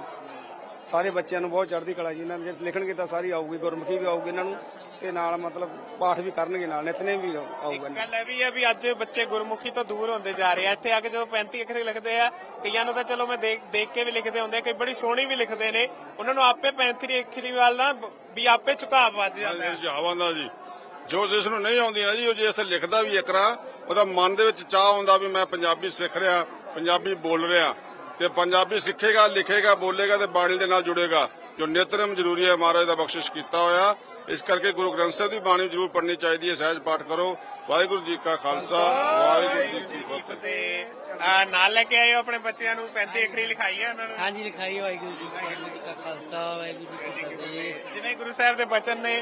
ਸਾਰੇ ਬੱਚਿਆਂ ਨੂੰ ਬਹੁਤ ਚੜ੍ਹਦੀ ਕਲਾ ਜੀ। ਇਹਨਾਂ ਨੂੰ ਜੇ ਲਿਖਣਗੇ ਤਾਂ ਸਾਰੀ ਆਊਗੀ ਗੁਰਮੁਖੀ ਵੀ ਆਊਗੀ। ਇਹਨਾਂ ਨੂੰ ਤੇ ਨਾਲ ਮਤਲਬ ਪਾਠ ਵੀ ਕਰਨਗੇ ਨਾਲ ਨਿਤਨੇ ਵੀ ਆਊਗਾ। ਗੱਲ ਇਹ ਵੀ ਹੈ ਵੀ ਅੱਜ ਬੱਚੇ ਗੁਰਮੁਖੀ ਤੋਂ ਦੂਰ ਹੁੰਦੇ ਜਾ ਰਹੇ ਆ। ਇੱਥੇ ਆ ਕੇ ਜਦੋਂ 35 ਅੱਖਰੇ ਲਿਖਦੇ ਆ ਕਈਆਂ ਨੂੰ ਤਾਂ ਚਲੋ ਮੈਂ ਦੇਖ ਦੇਖ ਕੇ ਵੀ ਲਿਖਦੇ ਹੁੰਦੇ ਆ ਕਈ ਬੜੀ ਸੋਹਣੀ ਵੀ ਲਿਖਦੇ ਨੇ। ਉਹਨਾਂ ਨੂੰ ਆਪੇ 35 ਅੱਖਰੀ ਵੱਲ ਨਾ ਵੀ ਆਪੇ ਝੁਕਾਅ ਵੱਜ ਜਾਂਦਾ। ਹੈ ਜੀ। ਜੋ ਜਿਸ ਨੂੰ ਨਹੀਂ ਆਉਂਦੀ ਨਾ ਜੀ ਉਹ ਜੇ ਇਸ ਲਿਖਦਾ ਵੀ ਇਕਰਾ ਉਹਦਾ ਮਨ ਦੇ ਵਿੱਚ ਚਾਹ ਹੁੰਦਾ ਵੀ ਮੈਂ ਪੰਜਾਬੀ ਸਿੱਖ ਰਿਹਾ ਪੰਜਾਬੀ ਬੋਲ ਰਿਹਾ। ਤੇ ਪੰਜਾਬੀ ਸਿੱਖੇਗਾ ਲਿਖੇਗਾ ਬੋਲੇਗਾ ਤੇ ਬਾਣੀ ਦੇ ਨਾਲ ਜੁੜੇਗਾ। ਜੋ ਨਿਤਨਮ ਜ਼ਰੂਰੀ ਹੈ ਮਹਾਰਾਜ ਦਾ ਬਖਸ਼ਿਸ਼ ਕੀਤਾ ਹੋਇਆ। ਇਸ ਕਰਕੇ ਗੁਰੂ ਗ੍ਰੰਥ ਸਾਹਿਬ ਦੀ ਬਾਣੀ ਜ਼ਰੂਰ ਪੜ੍ਹਨੀ ਚਾਹੀਦੀ ਹੈ ਸਹਿਜ ਪਾਠ ਕਰੋ। ਵਾਹਿਗੁਰੂ ਜੀ ਕਾ ਖਾਲਸਾ ਵਾਹਿਗੁਰੂ ਜੀ ਕੀ ਫਤਿਹ। ਨਾਲ ਲੈ ਕੇ ਆਏ ਹੋ ਆਪਣੇ ਬੱਚਿਆਂ ਨੂੰ 35 ਅੱਖਰੀ ਲਿਖਾਈ ਹੈ ਉਹਨਾਂ ਨੂੰ। ਹਾਂਜੀ ਲਿਖਾਈ ਵਾਹਿਗੁਰੂ ਜੀ ਵਾਹਿਗੁਰੂ ਜੀ ਕਾ ਖਾਲਸਾ ਵਾਹਿਗੁਰੂ ਜੀ ਕੀ ਫਤਿਹ। ਜਿਵੇਂ ਗੁਰੂ ਸਾਹਿਬ ਦੇ ਬਚਨ ਨੇ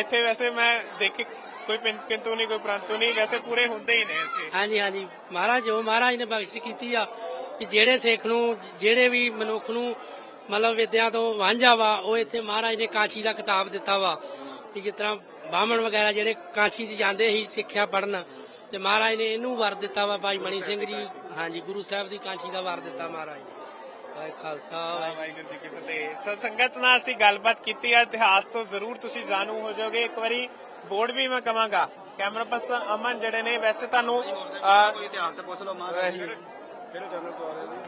ਇੱਥੇ ਵੈਸੇ ਮੈਂ ਦੇਖੇ ਕੋਈ ਕਿੰਤੂ ਨਹੀਂ ਕੋਈ ਪ੍ਰੰਤੂ ਨਹੀਂ ਵੈਸੇ ਪੂਰੇ ਹੁੰਦੇ ਹੀ ਨੇ ਇੱਥੇ। ਹਾਂਜੀ ਹਾਂਜੀ। ਮਹਾਰਾਜ ਜੋ ਮਹਾਰਾਜ ਨੇ ਬਖਸ਼ਿਸ਼ ਕੀਤੀ ਆ ਕਿ ਜਿਹੜੇ ਸਿੱਖ ਨੂੰ ਜਿਹੜੇ ਵੀ ਮਨੁੱਖ ਨੂੰ ਮਤਲਬ ਵਿਦਿਆ ਤੋਂ ਵਾਂਝਾ ਵਾ ਉਹ ਇੱਥੇ ਮਹਾਰਾਜ ਨੇ ਕਾਂਚੀ ਦਾ ਕਿਤਾਬ ਦਿੱਤਾ ਵਾ ਕਿ ਜਿਸ ਤਰ੍ਹਾਂ ਬਾਹਮਣ ਵਗੈਰਾ ਜਿਹੜੇ ਕਾਂਚੀ 'ਚ ਜਾਂਦੇ ਸੀ ਸਿੱਖਿਆ ਪੜਨ ਤੇ ਮਹਾਰਾਜ ਨੇ ਇਹਨੂੰ ਵਰ ਦਿੱਤਾ ਵਾ ਭਾਈ ਮਣੀ ਸਿੰਘ ਜੀ ਹਾਂਜੀ ਗੁਰੂ ਸਾਹਿਬ ਦੀ ਕਾਂਚੀ ਦਾ ਵਰ ਦਿੱਤਾ ਮਹਾਰਾਜ ਨੇ। ਵਾਹਿ ਖਾਲਸਾ ਵਾਹਿ ਵਾਹਿਗੁਰੂ ਜੀ ਕੀ ਫਤਿਹ। ਸੋ ਸੰਗਤ ਨਾਲ ਅਸੀਂ ਗੱਲਬਾਤ ਕੀਤੀ ਹੈ ਇਤਿਹਾਸ ਤੋਂ ਜ਼ਰੂਰ ਤੁਸੀਂ ਜਾਣੂ ਹੋ ਜਾਓਗੇ। ਇੱਕ ਵਾਰੀ ਬੋਰਡ ਵੀ ਮੈਂ ਕਵਾਂਗਾ। ਕੈਮਰਾ ਪਰਸਨ ਅਮਨ ਜਿਹੜੇ ਨੇ ਵੈਸੇ ਤੁਹਾਨੂੰ ਇਤਿਹਾਸ ਤੇ ਪੁੱਛ ਲਓ ਮਹਾਰਾਜ। ਕਿਹੜੇ ਚੈਨਲ ਤੋਂ ਆ ਰਹੇ ਜੀ?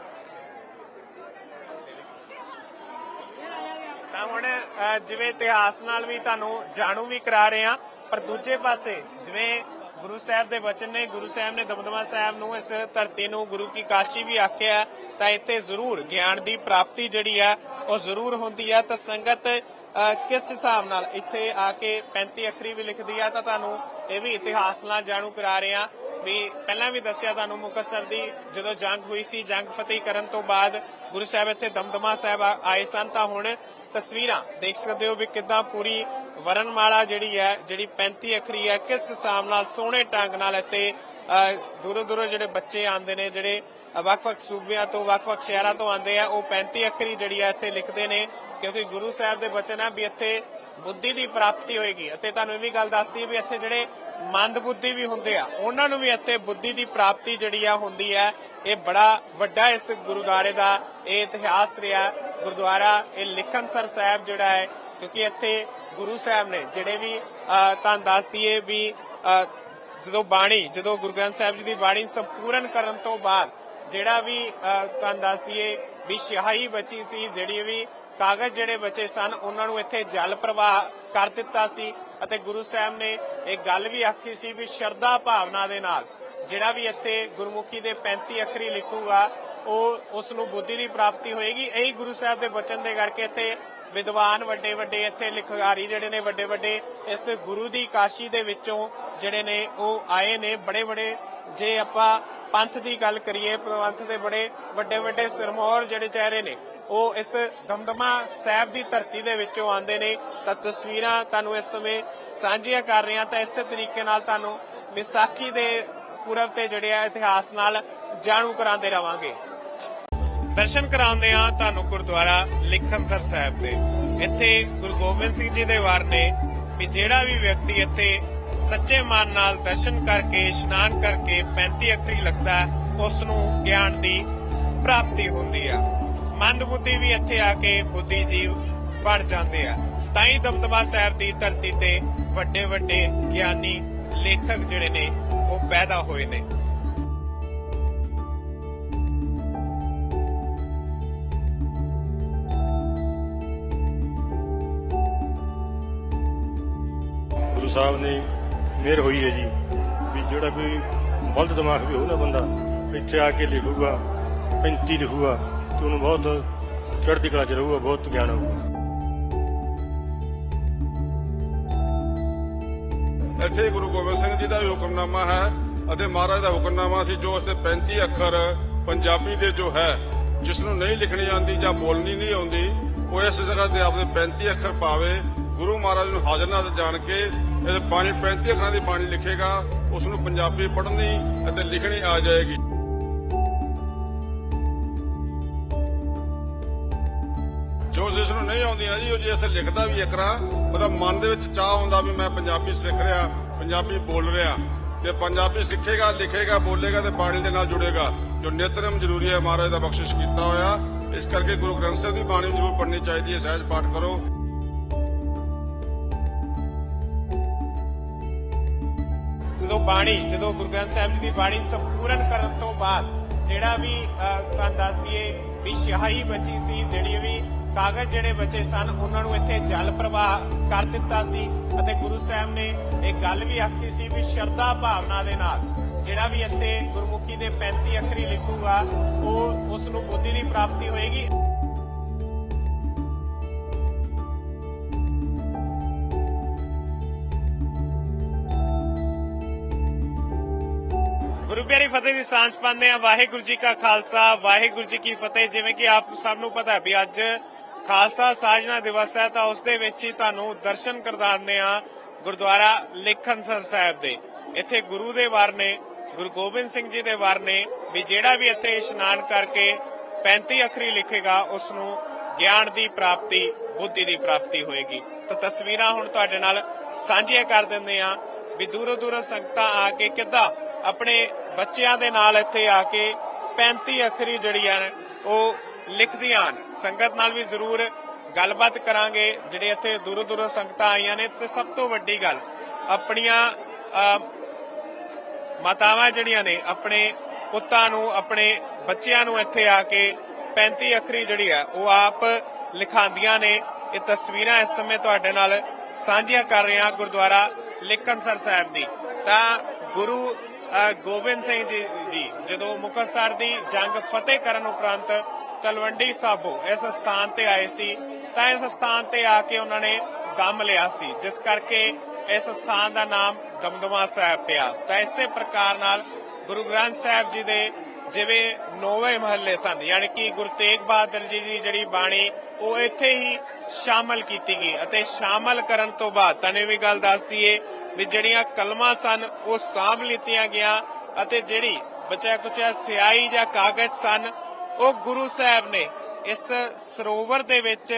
ਤਾਂ ਹੁਣ ਅਹ, ਜਿਵੇਂ ਇਤਿਹਾਸ ਨਾਲ ਵੀ ਤੁਹਾਨੂੰ ਜਾਣੂ ਵੀ ਕਰਾ ਰਹੇ ਹਾਂ ਪਰ ਦੂਜੇ ਪਾਸੇ ਜਿਵੇਂ ਗੁਰੂ ਸਾਹਿਬ ਦੇ ਬਚਨ ਨੇ ਗੁਰੂ ਸਾਹਿਬ ਨੇ ਦਮਦਮਾ ਸਾਹਿਬ ਨੂੰ ਇਸ ਧਰਤੀ ਨੂੰ ਗੁਰੂ ਕੀ ਕਾਸ਼ੀ ਵੀ ਆਖਿਆ ਤਾਂ ਇੱਥੇ ਜ਼ਰੂਰ ਗਿਆਨ ਦੀ ਪ੍ਰਾਪਤੀ ਜਿਹੜੀ ਆ ਉਹ ਜ਼ਰੂਰ ਹੁੰਦੀ ਆ। ਤਾਂ ਸੰਗਤ ਕਿਸ ਹਿਸਾਬ ਨਾਲ ਇੱਥੇ ਆ ਕੇ 35 ਅੱਖਰੀ ਵੀ ਲਿਖਦੀ ਆ ਤਾਂ ਤੁਹਾਨੂੰ ਇਹ ਵੀ ਇਤਿਹਾਸ ਨਾਲ ਜਾਣੂ ਕਰਾ ਰਹੇ ਹਾਂ। ਵੀ ਪਹਿਲਾਂ ਵੀ ਦੱਸਿਆ ਤੁਹਾਨੂੰ ਮੁਕਤਸਰ ਦੀ ਜਦੋਂ ਜੰਗ ਹੋਈ ਸੀ ਜੰਗ ਫਤਿਹ ਕਰਨ ਤੋਂ ਬਾਅਦ ਗੁਰੂ ਸਾਹਿਬ ਇੱਥੇ ਦਮਦਮਾ ਸਾਹਿਬ ਆਏ ਸਨ ਤਾਂ ਹੁਣ ਤਸਵੀਰਾਂ ਦੇਖ ਸਕਦੇ ਹੋ ਵੀ ਕਿੱਦਾਂ ਪੂਰੀ ਵਰਨਮਾਲਾ ਜਿਹੜੀ ਹੈ, ਜਿਹੜੀ 35 ਅੱਖਰੀ ਹੈ, ਕਿਸ ਹਿਸਾਬ ਨਾਲ ਸੋਹਣੇ ਢੰਗ ਨਾਲ ਇੱਥੇ ਦੂਰੋਂ ਦੂਰੋਂ ਜਿਹੜੇ ਬੱਚੇ ਆਉਂਦੇ ਨੇ, ਜਿਹੜੇ ਵੱਖ-ਵੱਖ ਸੂਬਿਆਂ ਤੋਂ, ਵੱਖ-ਵੱਖ ਸ਼ਹਿਰਾਂ ਤੋਂ ਆਉਂਦੇ ਆ, ਉਹ 35 ਅੱਖਰੀ ਜਿਹੜੀ ਹੈ ਇੱਥੇ ਲਿਖਦੇ ਨੇ, ਕਿਉਂਕਿ ਗੁਰੂ ਸਾਹਿਬ ਦੇ ਬਚਨ ਆ ਵੀ ਇੱਥੇ ਬੁੱਧੀ ਦੀ ਪ੍ਰਾਪਤੀ ਹੋਏਗੀ। ਅਤੇ ਤੁਹਾਨੂੰ ਇਹ ਵੀ ਗੱਲ ਦੱਸਦੀ ਵੀ ਇੱਥੇ ਜਿਹੜੇ ਮੰਦ ਬੁੱਧੀ ਵੀ ਹੁੰਦੇ ਆ, ਉਹਨਾਂ ਨੂੰ ਵੀ ਇੱਥੇ ਬੁੱਧੀ ਦੀ ਪ੍ਰਾਪਤੀ ਜਿਹੜੀ ਆ ਹੁੰਦੀ ਹੈ, ਇਹ ਬੜਾ ਵੱਡਾ ਇਸ ਗੁਰਦੁਆਰੇ ਦਾ ਇਹ ਇਤਿਹਾਸ ਰਿਹਾ। ਗੁਰਦੁਆਰਾ ਇਹ ਲਿਖਣਸਰ ਸਾਹਿਬ ਜਿਹੜਾ ਹੈ ਕਿਉਂਕਿ ਇੱਥੇ ਗੁਰੂ ਸਾਹਿਬ ਨੇ ਜਿਹੜੇ ਵੀ ਅਹ, ਦੱਸ ਦਈਏ ਵੀ ਜਦੋਂ ਬਾਣੀ ਜਦੋਂ ਗੁਰੂ ਗ੍ਰੰਥ ਸਾਹਿਬ ਜੀ ਦੀ ਬਾਣੀ ਸੰਪੂਰਨ ਕਰਨ ਤੋਂ ਬਾਅਦ ਜਿਹੜਾ ਵੀ ਅਹ, ਦੱਸ ਦਈਏ ਵੀ ਸਿਆਹੀ ਬਚੀ ਸੀ ਜਿਹੜੀ ਵੀ ਕਾਗਜ਼ ਜਿਹੜੇ ਬਚੇ ਸਨ ਉਹਨਾਂ ਨੂੰ ਇੱਥੇ ਜਲ ਪ੍ਰਵਾਹ ਕਰ ਦਿੱਤਾ ਸੀ ਅਤੇ ਗੁਰੂ ਸਾਹਿਬ ਨੇ ਇਹ ਗੱਲ ਵੀ ਆਖੀ ਸੀ ਵੀ ਸ਼ਰਧਾ ਭਾਵਨਾ ਦੇ ਨਾਲ ਜਿਹੜਾ ਵੀ ਇੱਥੇ ਗੁਰਮੁਖੀ ਦੇ 35 ਅੱਖਰੀ ਲਿਖੂਗਾ ਉਹ ਉਸ ਨੂੰ ਬੁੱਧੀ ਦੀ ਪ੍ਰਾਪਤੀ ਹੋਏਗੀ। ਇਹੀ ਗੁਰੂ ਸਾਹਿਬ ਦੇ ਬਚਨ ਦੇ ਕਰਕੇ ਇੱਥੇ ਵਿਦਵਾਨ ਵੱਡੇ ਵੱਡੇ ਇੱਥੇ ਲਿਖਾਰੀ ਜਿਹੜੇ ਨੇ ਵੱਡੇ ਵੱਡੇ ਇਸ ਗੁਰੂ ਦੀ ਕਾਸ਼ੀ ਦੇ ਵਿੱਚੋਂ ਜਿਹੜੇ ਨੇ ਉਹ ਆਏ ਨੇ। ਬੜੇ ਬੜੇ ਜੇ ਆਪਾਂ ਪੰਥ ਦੀ ਗੱਲ ਕਰੀਏ, ਪੰਥ ਦੇ ਬੜੇ ਵੱਡੇ ਵੱਡੇ ਸਿਰਮੌਰ ਜਿਹੜੇ ਚਿਹਰੇ ਨੇ, ਉਹ ਇਸ ਦਮਦਮਾ ਸਾਹਿਬ ਦੀ ਧਰਤੀ ਦੇ ਵਿੱਚੋਂ ਆਉਂਦੇ ਨੇ। ਤਾਂ ਤਸਵੀਰਾਂ ਤੁਹਾਨੂੰ ਇਸ ਸਮੇਂ ਸਾਂਝੀਆਂ ਕਰ ਰਹੇ। ਹਾਂ ਤਾਂ ਇਸੇ ਤਰੀਕੇ ਨਾਲ ਤੁਹਾਨੂੰ ਵਿਸਾਖੀ ਦੇ ਪੁਰਬ ਤੇ ਜਿਹੜੇ ਆ ਇਤਿਹਾਸ ਨਾਲ ਜਾਣੂ ਕਰਾਉਂਦੇ ਰਵਾਂਗੇ। ਦਰਸ਼ਨ ਕਰਾਉਂਦੇ ਆ ਤੁਹਾਨੂੰ ਗੁਰਦੁਆਰਾ ਲਿਖਣਸਰ ਸਾਹਿਬ ਦੇ। ਇੱਥੇ ਗੁਰੂ ਗੋਬਿੰਦ ਸਿੰਘ ਜੀ ਦੇ ਵਾਰ ਨੇ ਵੀ ਜਿਹੜਾ ਵੀ ਵਿਅਕਤੀ ਇੱਥੇ ਸੱਚੇ ਮਨ ਨਾਲ ਦਰਸ਼ਨ ਕਰਕੇ, ਇਸ਼ਨਾਨ ਕਰਕੇ 35 ਅੱਖਰੀ ਲਿਖਦਾ ਉਸ ਨੂੰ ਗਿਆਨ ਦੀ ਪ੍ਰਾਪਤੀ ਹੁੰਦੀ ਆ। ਮੰਦ ਬੁੱਧੀ ਵੀ ਇੱਥੇ ਆ ਕੇ ਬੁੱਧੀ ਜੀਵ ਬਣ ਜਾਂਦੇ ਆ। ਤਾਂ ਹੀ ਦਮਦਮਾ ਸਾਹਿਬ ਦੀ ਧਰਤੀ ਤੇ ਵੱਡੇ ਵੱਡੇ ਗਿਆਨੀ ਲੇਖਕ ਜਿਹੜੇ ਨੇ, ਉਹ ਪੈਦਾ ਹੋਏ ਨੇ। ਸਾਹਿਬ ਨੇ ਮਿਹਰ ਹੋਈ ਹੈ ਜੀ, ਵੀ ਜਿਹੜਾ ਕੋਈ ਬਲਦ ਦਿਮਾਗ ਵੀ ਹੋਊਗਾ ਬੰਦਾ, ਇੱਥੇ ਆ ਕੇ ਲਿਖੂਗਾ 35 ਲਿਖੂਗਾ, ਤੇ ਉਹਨੂੰ ਬਹੁਤ ਚੜ੍ਹਦੀ ਕਲਾ ਚ ਰਹੂਗਾ, ਬਹੁਤ ਗਿਆਨ ਹੋਊਗਾ। ਇੱਥੇ ਗੁਰੂ ਗੋਬਿੰਦ ਸਿੰਘ ਜੀ ਦਾ ਵੀ ਹੁਕਮਨਾਮਾ ਹੈ, ਅਤੇ ਮਹਾਰਾਜ ਦਾ ਹੁਕਮਨਾਮਾ ਸੀ, ਜੋ ਉਸਦੇ 35 ਅੱਖਰ ਪੰਜਾਬੀ ਦੇ ਜੋ ਹੈ ਜਿਸ ਨੂੰ ਨਹੀਂ ਲਿਖਣੀ ਆਉਂਦੀ ਜਾਂ ਬੋਲਣੀ ਨਹੀਂ ਆਉਂਦੀ, ਉਹ ਇਸ ਜਗ੍ਹਾ ਤੇ ਆਪਣੇ 35 ਅੱਖਰ ਪਾਵੇ, ਗੁਰੂ ਮਹਾਰਾਜ ਨੂੰ ਹਾਜ਼ਰ ਨਾਜ਼ਰ ਜਾਣ ਕੇ ਇਹ ਬਾਣੀ 35 ਅੱਖਰਾਂ ਦੀ ਬਾਣੀ ਲਿਖੇਗਾ ਉਸ ਨੂੰ ਪੰਜਾਬੀ ਪੜ੍ਹਨੀ ਅਤੇ ਲਿਖਣੀ ਆ ਜਾਏਗੀ। ਜੋ ਜਿਸ ਨੂੰ ਨਹੀਂ ਆਉਂਦੀ ਨਾ ਜੀ, ਉਹ ਜੇ ਅਸੇ ਲਿਖਦਾ ਵੀ ਇਕਰਾ ਉਹਦਾ ਮਨ ਦੇ ਵਿੱਚ ਚਾਹ ਹੁੰਦਾ ਵੀ ਮੈਂ ਪੰਜਾਬੀ ਸਿੱਖ ਰਿਹਾ, ਪੰਜਾਬੀ ਬੋਲ ਰਿਹਾ। ਤੇ ਪੰਜਾਬੀ ਸਿੱਖੇਗਾ, ਲਿਖੇਗਾ, ਬੋਲੇਗਾ ਤੇ ਬਾਣੀ ਦੇ ਨਾਲ ਜੁੜੇਗਾ। ਜੋ ਨਿਤਨਮ ਜ਼ਰੂਰੀ ਹੈ, ਮਹਾਰਾਜ ਦਾ ਬਖਸ਼ਿਸ਼ ਕੀਤਾ ਹੋਇਆ। ਇਸ ਕਰਕੇ ਗੁਰੂ ਗ੍ਰੰਥ ਸਾਹਿਬ ਦੀ ਬਾਣੀ ਜ਼ਰੂਰ ਪੜ੍ਹਨੀ ਚਾਹੀਦੀ ਹੈ, ਸਹਿਜ ਪਾਠ ਕਰੋ। ਜਦੋਂ ਬਾਣੀ, ਜਦੋਂ ਗੁਰੂ ਗ੍ਰੰਥ ਸਾਹਿਬ ਜੀ ਦੀ ਬਾਣੀ ਸੰਪੂਰਨ ਕਰਨ ਤੋਂ ਬਾਅਦ ਜਿਹੜਾ ਵੀ ਤੁਹਾਨੂੰ ਦੱਸ ਦਈਏ ਵੀ ਸਿਆਹੀ ਬਚੀ ਸੀ, ਜਿਹੜੀ ਵੀ ਕਾਗਜ਼ ਜਿਹੜੇ ਬਚੇ ਸਨ, ਉਹਨਾਂ ਨੂੰ ਇੱਥੇ ਜਲ ਪ੍ਰਵਾਹ ਕਰ ਦਿੱਤਾ ਸੀ ਅਤੇ ਗੁਰੂ ਸਾਹਿਬ ਨੇ ਇਹ ਗੱਲ ਵੀ ਆਖੀ ਸੀ ਵੀ ਸ਼ਰਧਾ ਭਾਵਨਾ ਦੇ ਨਾਲ ਜਿਹੜਾ ਵੀ ਇੱਥੇ ਗੁਰਮੁਖੀ ਦੇ 35 ਅੱਖਰੀ ਲਿਖੂਗਾ, ਉਹ ਉਸ ਨੂੰ ਬੁੱਧੀ ਦੀ ਪ੍ਰਾਪਤੀ ਹੋਏਗੀ। ਪਿਆਰੀ ਫਤਿਹ ਦੀ ਸਾਂਝ ਪਾਉਂਦੇ ਆ ਵਾਹਿਗੁਰੂ ਜੀ ਕਾ ਖਾਲਸਾ, ਵਾਹਿਗੁਰੂ ਜੀ ਕੀ ਫਤਿਹ। ਜਿਵੇਂ ਕਿ ਆਪ ਸਭ ਨੂੰ ਪਤਾ ਹੈ ਵੀ ਅੱਜ ਖਾਲਸਾ ਸਾਜਨਾ ਦਿਵਸ ਹੈ, ਤਾਂ ਉਸ ਦੇ ਵਿੱਚ ਹੀ ਤੁਹਾਨੂੰ ਦਰਸ਼ਨ ਕਰਦਾਉਂਦੇ ਆ ਗੁਰਦੁਆਰਾ ਲੇਖਨਸਰ ਸਾਹਿਬ ਦੇ। ਇੱਥੇ ਗੁਰੂ ਦੇ ਵਾਰ ਨੇ, ਗੁਰੂ ਗੋਬਿੰਦ ਸਿੰਘ ਜੀ ਦੇ ਵਾਰ ਨੇ ਵੀ ਜਿਹੜਾ ਵੀ ਇੱਥੇ ਇਸ਼ਨਾਨ ਕਰਕੇ 35 ਅਖਰੀ ਲਿਖੇਗਾ, ਉਸ ਨੂੰ ਗਿਆਨ ਦੀ ਪ੍ਰਾਪਤੀ, ਬੁੱਧੀ ਦੀ ਪ੍ਰਾਪਤੀ ਹੋਏਗੀ। ਤਾਂ ਤਸਵੀਰਾਂ ਹੁਣ ਤੁਹਾਡੇ ਨਾਲ ਸਾਂਝੀਆਂ ਕਰ ਦਿੰਦੇ ਆ ਵੀ ਦੂਰੋਂ ਦੂਰੋਂ ਸੰਗਤਾਂ ਆ ਕੇ ਕਿੱਦਾਂ ਆਪਣੇ ਬੱਚਿਆਂ ਦੇ ਨਾਲ ਇੱਥੇ ਆ ਕੇ 35 ਅੱਖਰੀ ਜਿਹੜੀਆਂ ਨੇ ਉਹ ਲਿਖਦੀਆਂ ਹਨ। ਸੰਗਤ ਨਾਲ ਵੀ ਜ਼ਰੂਰ ਗੱਲਬਾਤ ਕਰਾਂਗੇ, ਜਿਹੜੇ ਇੱਥੇ ਦੂਰੋਂ ਦੂਰੋਂ ਸੰਗਤਾਂ ਆਈਆਂ ਨੇ। ਤੇ ਸਭ ਤੋਂ ਵੱਡੀ ਗੱਲ, ਆਪਣੀਆਂ ਮਾਤਾਵਾਂ ਜਿਹੜੀਆਂ ਨੇ, ਆਪਣੇ ਪੁੱਤਾਂ ਨੂੰ, ਆਪਣੇ ਬੱਚਿਆਂ ਨੂੰ ਇੱਥੇ ਆ ਕੇ 35 ਅੱਖਰੀ ਜਿਹੜੀ ਹੈ ਉਹ ਆਪ ਲਿਖਾਉਂਦੀਆਂ ਨੇ। ਇਹ ਤਸਵੀਰਾਂ ਇਸ ਸਮੇਂ ਤੁਹਾਡੇ ਨਾਲ ਸਾਂਝੀਆਂ ਕਰ ਰਹੇ ਹਾਂ ਗੁਰਦੁਆਰਾ ਲਿਖਨਸਰ ਸਾਹਿਬ ਦੀ। ਤਾਂ ਗੁਰੂ ਗੋਬਿੰਦ ਸਿੰਘ ਜੀ ਜੀ, ਜਦੋਂ ਮੁਕਤਸਰ ਦੀ ਜੰਗ ਫਤਿਹ ਕਰਨ ਉਪਰੰਤ ਤਲਵੰਡੀ ਸਾਬੋ ਇਸ ਸਥਾਨ ਤੇ ਆਏ ਸੀ, ਤਾਂ ਇਸ ਸਥਾਨ ਤੇ ਆ ਕੇ ਉਹਨਾਂ ਨੇ ਦਮ ਲਿਆ ਸੀ, ਜਿਸ ਕਰਕੇ ਇਸ ਸਥਾਨ ਦਾ ਨਾਮ ਦਮਦਮਾ ਸਾਹਿਬ ਪਿਆ। ਤਾਂ ਇਸੇ ਪ੍ਰਕਾਰ ਨਾਲ ਗੁਰੂ ਗ੍ਰੰਥ ਸਾਹਿਬ ਜੀ ਦੇ ਜਿਵੇਂ ਨੌਵੇਂ ਮਹੱਲੇ ਸਨ, ਯਾਨੀ ਕਿ ਗੁਰੂ ਤੇਗ ਬਹਾਦਰ ਜੀ ਦੀ ਜਿਹੜੀ ਬਾਣੀ, ਉਹ ਇੱਥੇ ਹੀ ਸ਼ਾਮਲ ਕੀਤੀ ਗਈ ਅਤੇ ਸ਼ਾਮਲ ਕਰਨ ਤੋਂ ਬਾਅਦ ਤਨੇ ਵੀ ਗੱਲ ਦੱਸਦੀ ਏ ਵੀ ਜਿਹੜੀਆਂ ਕਲਮਾਂ ਸਨ, ਉਹ ਸਾਂਭ ਲਿੱਤੀਆਂ ਗਿਆ ਅਤੇ ਜਿਹੜੀ ਬਚਿਆ ਕੁਚਿਆ ਸਿਆਹੀ ਜਾਂ ਕਾਗਜ਼ ਸਨ, ਉਹ ਗੁਰੂ ਸਾਹਿਬ ਨੇ ਇਸ ਸਰੋਵਰ ਦੇ ਵਿੱਚ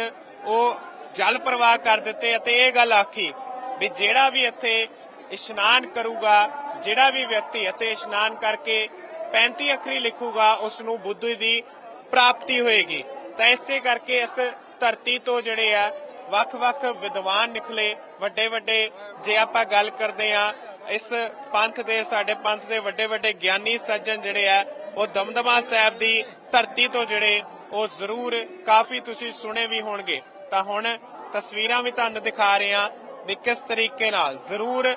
ਉਹ ਜਲ ਪ੍ਰਵਾਹ ਕਰ ਦਿੱਤੇ ਅਤੇ ਇਹ ਗੱਲ ਆਖੀ ਵੀ ਜਿਹੜਾ ਵੀ ਇੱਥੇ ਇਸ਼ਨਾਨ ਕਰੂਗਾ, ਜਿਹੜਾ ਵੀ ਵਿਅਕਤੀ ਇੱਥੇ ਇਸ਼ਨਾਨ ਕਰਕੇ 35 ਅੱਖਰੀ ਲਿਖੂਗਾ ਉਸ ਨੂੰ ਬੁੱਧੀ ਦੀ ਪ੍ਰਾਪਤੀ ਹੋਏਗੀ। ਤਾਂ ਇਸੇ ਕਰਕੇ ਇਸ ਧਰਤੀ ਤੋਂ ਜਿਹੜੇ ਆ ਵੱਖ-ਵੱਖ ਵਿਦਵਾਨ ਨਿਕਲੇ ਵੱਡੇ ਵੱਡੇ ਜੇ ਆਪਾਂ ਗੱਲ ਕਰਦੇ ਆ ਇਸ ਪੰਥ ਦੇ, ਸਾਡੇ ਪੰਥ ਦੇ ਵੱਡੇ ਵੱਡੇ ਗਿਆਨੀ ਸੱਜਣ ਜਿਹੜੇ ਆ, ਉਹ ਦਮਦਮਾ ਸਾਹਿਬ ਦੀ ਧਰਤੀ ਤੋਂ ਜਿਹੜੇ, ਉਹ ਜ਼ਰੂਰ ਕਾਫੀ ਤੁਸੀਂ ਸੁਣੇ ਵੀ ਹੋਣਗੇ। ਤਾਂ ਹੁਣ ਤਸਵੀਰਾਂ ਵੀ ਤੁਹਾਨੂੰ ਦਿਖਾ ਰਹੇ ਆ ਵੀ ਕਿਸ ਤਰੀਕੇ ਨਾਲ ਜ਼ਰੂਰ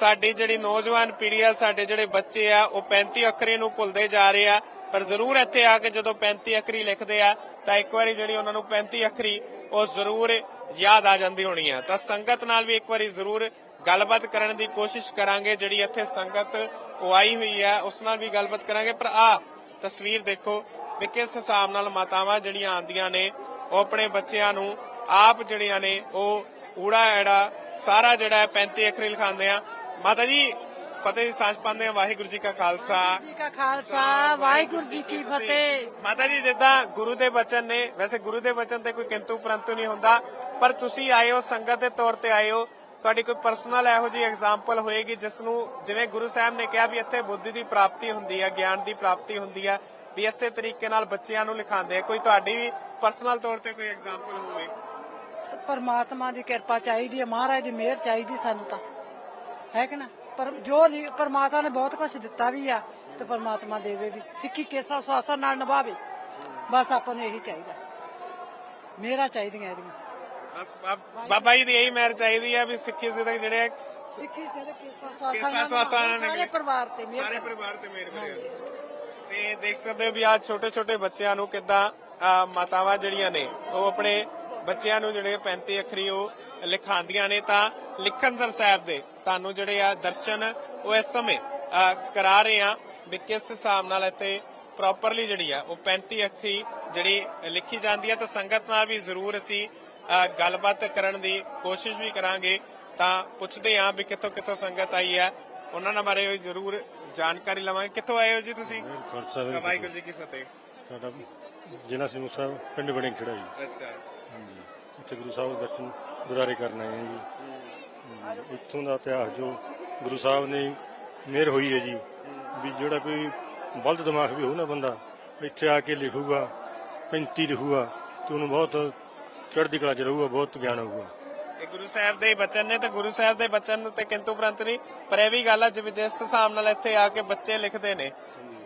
ਸਾਡੀ ਜਿਹੜੀ ਨੌਜਵਾਨ ਪੀੜ੍ਹੀ ਆ, ਸਾਡੇ ਜਿਹੜੇ ਬੱਚੇ ਆ, ਉਹ 35 ਅੱਖਰੀ ਨੂੰ ਭੁੱਲਦੇ ਜਾ ਰਹੇ ਆ। ਪਰ ਜ਼ਰੂਰ ਇੱਥੇ ਆ ਕੇ ਜਦੋਂ 35 ਅੱਖਰੀ ਲਿਖਦੇ ਆ, ਤਾਂ ਇੱਕ ਵਾਰੀ ਜਿਹੜੀ ਉਹਨਾਂ ਨੂੰ 35 ਅੱਖਰੀ, ਉਹ ਜ਼ਰੂਰ ਯਾਦ ਆ ਜਾਂਦੀ ਹੋਣੀ ਆ। ਤਾਂ ਸੰਗਤ ਨਾਲ ਵੀ ਇੱਕ ਵਾਰੀ ਜ਼ਰੂਰ ਗੱਲਬਾਤ ਕਰਨ ਦੀ ਕੋਸ਼ਿਸ਼ ਕਰਾਂਗੇ, ਜਿਹੜੀ ਇੱਥੇ ਸੰਗਤ ਉਹ ਆਈ ਹੋਈ ਹੈ ਉਸ ਨਾਲ ਵੀ ਗੱਲਬਾਤ ਕਰਾਂਗੇ। ਪਰ ਆ ਤਸਵੀਰ ਦੇਖੋ ਵੀ ਕਿਸ ਹਿਸਾਬ ਨਾਲ ਮਾਤਾਵਾਂ ਜਿਹੜੀਆਂ ਆਂਦੀਆਂ ਨੇ, ਉਹ ਆਪਣੇ ਬੱਚਿਆਂ ਨੂੰ ਆਪ ਜਿਹੜੀਆਂ ਨੇ, ਉਹ ਊੜਾ ਐੜਾ ਸਾਰਾ ਜਿਹੜਾ ਹੈ 35 ਅੱਖਰੀ ਲਿਖਾਉਂਦੇ ਆ। ਮਾਤਾ ਜੀ ਫਤਿਹ ਦੀ ਸਾਂਝ ਪਾਉਂਦੇ ਆ ਵਾਹਿਗੁਰੂ ਜੀ ਕਾ ਖਾਲਸਾ। ਜੀ ਕਾ ਖਾਲਸਾ ਵਾਹਿਗੁਰੂ ਜੀ ਕੀ ਫਤਿਹ। ਮਾਤਾ ਜੀ ਜਿੱਦਾਂ ਗੁਰੂ ਦੇ ਬਚਨ ਨੇ ਵੈਸੇ ਗੁਰੂ ਦੇ ਬਚਨ ਤੇ ਕੋਈ ਕਿੰਤੂ ਪਰੰਤੂ ਨਹੀਂ ਹੁੰਦਾ ਪਰ ਤੁਸੀਂ ਆਏ ਹੋ ਸੰਗਤ ਦੇ ਤੌਰ ਤੇ ਆਏ ਹੋ। ਤੁਹਾਡੀ ਕੋਈ ਪਰਸਨਲ ਇਹੋ ਜੀ ਐਗਜ਼ਾਮਪਲ ਹੋਏਗੀ ਜਿਸ ਨੂੰ ਜਿਵੇਂ ਗੁਰੂ ਸਾਹਿਬ ਨੇ ਕਿਹਾ ਵੀ ਇੱਥੇ ਬੁੱਧੀ ਦੀ ਪ੍ਰਾਪਤੀ ਹੁੰਦੀ ਹੈ ਗਿਆਨ ਦੀ ਪ੍ਰਾਪਤੀ ਹੁੰਦੀ ਹੈ ਵੀ ਇਸੇ ਤਰੀਕੇ ਨਾਲ ਬੱਚਿਆਂ ਨੂੰ ਲਿਖਾਉਂਦੇ ਆ। ਕੋਈ ਤੁਹਾਡੀ ਵੀ ਪਰਸਨਲ ਤੌਰ ਤੇ ਕੋਈ ਐਗਜ਼ਾਮਪਲ ਹੋਵੇ? ਪਰਮਾਤਮਾ ਦੀ ਕਿਰਪਾ ਚਾਹੀਦੀ ਹੈ ਮਹਾਰਾਜ ਦੀ ਮਿਹਰ ਚਾਹੀਦੀ ਸਾਨੂੰ ਤਾਂ। ਹੈ ਕਿ ਨਾ? ਪਰ ਜੋ ਪਰਮਾਤਮਾ ਨੇ ਬਹੁਤ ਕੁਝ ਦਿੱਤਾ ਵੀ ਆ ਤੇ ਪਰਮਾਤਮਾ ਦੇਵੇ ਵੀ ਸਿੱਖੀ ਕੇਸਾ ਸਵਾਸਾ ਨਾਲ ਨਿਭਾਵੇ। ਬਸ ਆਪਾਂ ਨੂੰ ਇਹੀ ਚਾਹੀਦਾ। ਮੇਰਾ ਚਾਹੀਦੀਆਂ ਇਹਦੀਆਂ। ਬਸ ਬਾ- ਬਾਬਾ ਜੀ ਦੀ ਇਹੀ ਮਿਹਰ ਚਾਹੀਦੀ ਹੈ ਵੀ ਸਿੱਖੀ ਸਿੱਧਕ ਜਿਹੜੇ ਆ, ਸਿੱਖੀ ਸਿਰ ਕੇਸਾ ਸਵਾਸਾ ਨਾਲ ਸਵਾਸਾ ਨਾਲ ਨਿਭਾਵੇ, ਸਾਰੇ। ਪਰਿਵਾਰ ਤੇ ਮਿਹਰ ਸਾਰੇ ਕਰੇ। ਪਰਿਵਾਰ ਤੇ ਮਿਹਰ ਕਰੇ। ਤੇ ਦੇਖ ਸਕਦੇ ਹੋ ਵੀ ਆ ਛੋਟੇ ਛੋਟੇ ਬੱਚਿਆਂ ਨੂੰ ਕਿਦਾਂ ਮਾਤਾਵਾਂ ਜਿਹੜੀਆਂ ਨੇ ਉਹ ਆਪਣੇ ਬੱਚਿਆਂ ਨੂੰ ਜਿਹੜੇ 35 ਅੱਖਰੀ ਉਹ ਲਿਖਾਉਂਦੀਆਂ ਨੇ ਤਾਂ ਲਿਖਣਸਰ ਸਾਹਿਬ ਦੇ। ਤੁਹਾਨੂੰ ਜਿਹੜੇ ਆ ਦਰਸ਼ਨ ਉਹ ਇਸ ਸਮੇਂ ਕਰਾ ਰਹੇ ਆ ਵੀ ਕਿਸ ਹਿਸਾਬ ਨਾਲ ਇੱਥੇ ਪ੍ਰੋਪਰਲੀ ਜਿਹੜੀ ਆ ਉਹ 35 ਅੱਖਰੀ ਜਿਹੜੀ ਲਿਖੀ ਜਾਂਦੀ ਆ ਤਾਂ ਸੰਗਤ ਨਾਲ ਵੀ ਜ਼ਰੂਰ ਅਸੀਂ ਗੱਲਬਾਤ ਕਰਨ ਦੀ ਕੋਸ਼ਿਸ਼ ਵੀ ਕਰਾਂਗੇ। ਤਾਂ ਪੁੱਛਦੇ ਆ ਵੀ ਕਿੱਥੋਂ ਕਿੱਥੋਂ ਸੰਗਤ ਆਈ ਹੈ ਉਹਨਾਂ ਨਾਲ ਬਾਰੇ ਵੀ ਜ਼ਰੂਰ ਜਾਣਕਾਰੀ ਲਵਾਂਗੇ। ਕਿੱਥੋਂ ਆਏ ਹੋ ਜੀ ਤੁਸੀਂ? ਵਾਹਿਗੁਰੂ ਜੀ ਕੀ ਫਤਿਹ। ਸਾਡਾ ਜ਼ਿਲ੍ਹਾ ਸਿੰਘ ਸਾਹਿਬ ਪਿੰਡ ਬੜੇ ਖੜਾ ਜੀ। ਅੱਛਾ। ਹਾਂਜੀ। ਇੱਥੇ ਗੁਰੂ ਸਾਹਿਬ ਦਰਸ਼ਨ ਗੁਜ਼ਾਰੇ ਕਰਨ ਆਏ ਹਾਂ ਜੀ। ਇੱਥੋਂ ਦਾ ਇਤਿਹਾਸ ਜੋ ਗੁਰੂ ਸਾਹਿਬ ਨੇ ਮਿਹਰ ਹੋਈ ਹੈ ਜੀ, ਵੀ ਜਿਹੜਾ ਕੋਈ ਬਲਦ ਦਿਮਾਗ ਵੀ ਹੋਊ ਨਾ ਬੰਦਾ, ਇੱਥੇ ਆ ਕੇ ਲਿਖੂਗਾ 35 ਲਿਖੂਗਾ, ਤੇ ਉਹਨੂੰ ਬਹੁਤ ਚੜ੍ਹਦੀ ਕਲਾ ਚ ਰਹੂਗਾ, ਬਹੁਤ ਗਿਆਨ ਹੋਊਗਾ ਇਹ ਗੁਰੂ ਸਾਹਿਬ ਦੇ ਬਚਨ ਨੇ, ਤੇ ਗੁਰੂ ਸਾਹਿਬ ਦੇ ਬਚਨ ਤੇ ਕਿੰਤੂ ਪ੍ਰੰਤ ਨਹੀਂ, ਪਰ ਇਹ ਵੀ ਗੱਲ ਆ, ਜਿਵੇਂ ਜਿਸ ਹਿਸਾਬ ਨਾਲ ਇੱਥੇ ਆ ਕੇ ਬੱਚੇ ਲਿਖਦੇ ਨੇ,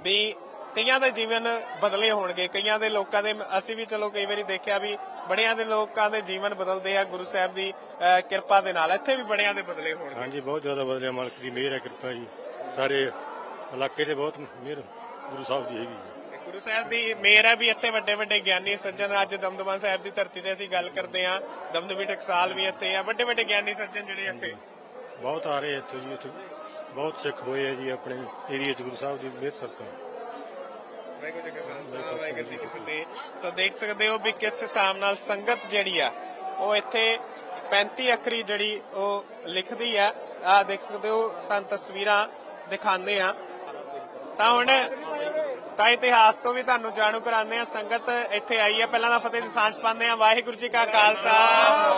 ਵੀ ਕਈਆਂ ਦੇ ਜੀਵਨ ਬਦਲੇ ਹੋਣਗੇ ਕਈਆਂ ਦੇ ਲੋਕਾਂ ਦੇ ਅਸੀਂ ਵੀ ਚਲੋ ਕਈ ਵਾਰੀ ਦੇਖਿਆ ਵੀ ਬੜਿਆਂ ਦੇ ਲੋਕਾਂ ਦੇ ਜੀਵਨ ਬਦਲਦੇ ਆ ਗੁਰੂ ਸਾਹਿਬ ਦੀ ਕਿਰਪਾ ਦੇ ਨਾਲ ਇੱਥੇ ਵੀ ਬੜਿਆਂ ਦੇ ਬਦਲੇ ਹੋਣਗੇ। ਹਾਂਜੀ ਬਹੁਤ ਜ਼ਿਆਦਾ ਬਦਲਿਆ ਮਾਲਕ ਦੀ ਮਿਹਰ ਹੈ ਕਿਰਪਾ ਜੀ। ਸਾਰੇ ਇਲਾਕੇ ਤੇ ਬਹੁਤ ਮਿਹਰ ਗੁਰੂ ਸਾਹਿਬ ਦੀ ਹੈਗੀ ਗੁਰੂ ਸਾਹਿਬ ਦੀ ਮੇਰ ਹੈ ਵੀ ਇੱਥੇ ਵੱਡੇ ਵੱਡੇ ਗਿਆਨੀ ਸੱਜਣ ਅੱਜ ਦਮਦਮਾ ਸਾਹਿਬ ਦੀ ਧਰਤੀ ਤੇ ਅਸੀਂ ਗੱਲ ਕਰਦੇ ਆ ਦਮਦਮੀ ਟਕਸਾਲ ਵੀ ਇੱਥੇ ਆ ਵੱਡੇ ਵੱਡੇ ਗਿਆਨੀ ਸੱਜਣ ਜਿਹੜੇ ਇੱਥੇ। ਬਹੁਤ ਆ ਰਹੇ ਇੱਥੇ ਜੀ ਇੱਥੇ ਬਹੁਤ ਸਿੱਖ ਹੋਏ ਆ ਜੀ ਆਪਣੇ ਏਰੀਆ ਚ ਗੁਰੂ ਸਾਹਿਬ ਦੀ ਮਿਹਰ ਸਦਕਾ। ਵਾਹਿਗੁਰੂ ਜੀ ਕਾ ਖਾਲਸਾ ਵਾਹਿਗੁਰੂ ਜੀ ਕੀ ਫਤਿਹ। ਸੋ ਦੇਖ ਸਕਦੇ ਹੋ ਵੀ ਕਿਸ ਹਿਸਾਬ ਨਾਲ ਸੰਗਤ ਜਿਹੜੀ ਆ ਉਹ ਇੱਥੇ 35 ਅੱਖਰੀ ਜਿਹੜੀ ਉਹ ਲਿਖਦੀ ਆ। ਆ ਦੇਖ ਸਕਦੇ ਹੋ ਤਾਂ ਤਸਵੀਰਾਂ ਦਿਖਾਉਂਦੇ ਆ। ਤਾਂ ਹੁਣ ਤਾਂ ਇਤਿਹਾਸ ਤੋਂ ਵੀ ਤੁਹਾਨੂੰ ਜਾਣੂ ਕਰਾਉਂਦੇ ਆ ਸੰਗਤ ਇੱਥੇ ਆਈ ਹੈ ਪਹਿਲਾਂ ਤਾਂ ਫਤਿਹ ਦੀ ਸਾਂਝ ਪਾਉਂਦੇ ਆ ਵਾਹਿਗੁਰੂ ਜੀ ਕਾ ਖਾਲਸਾ।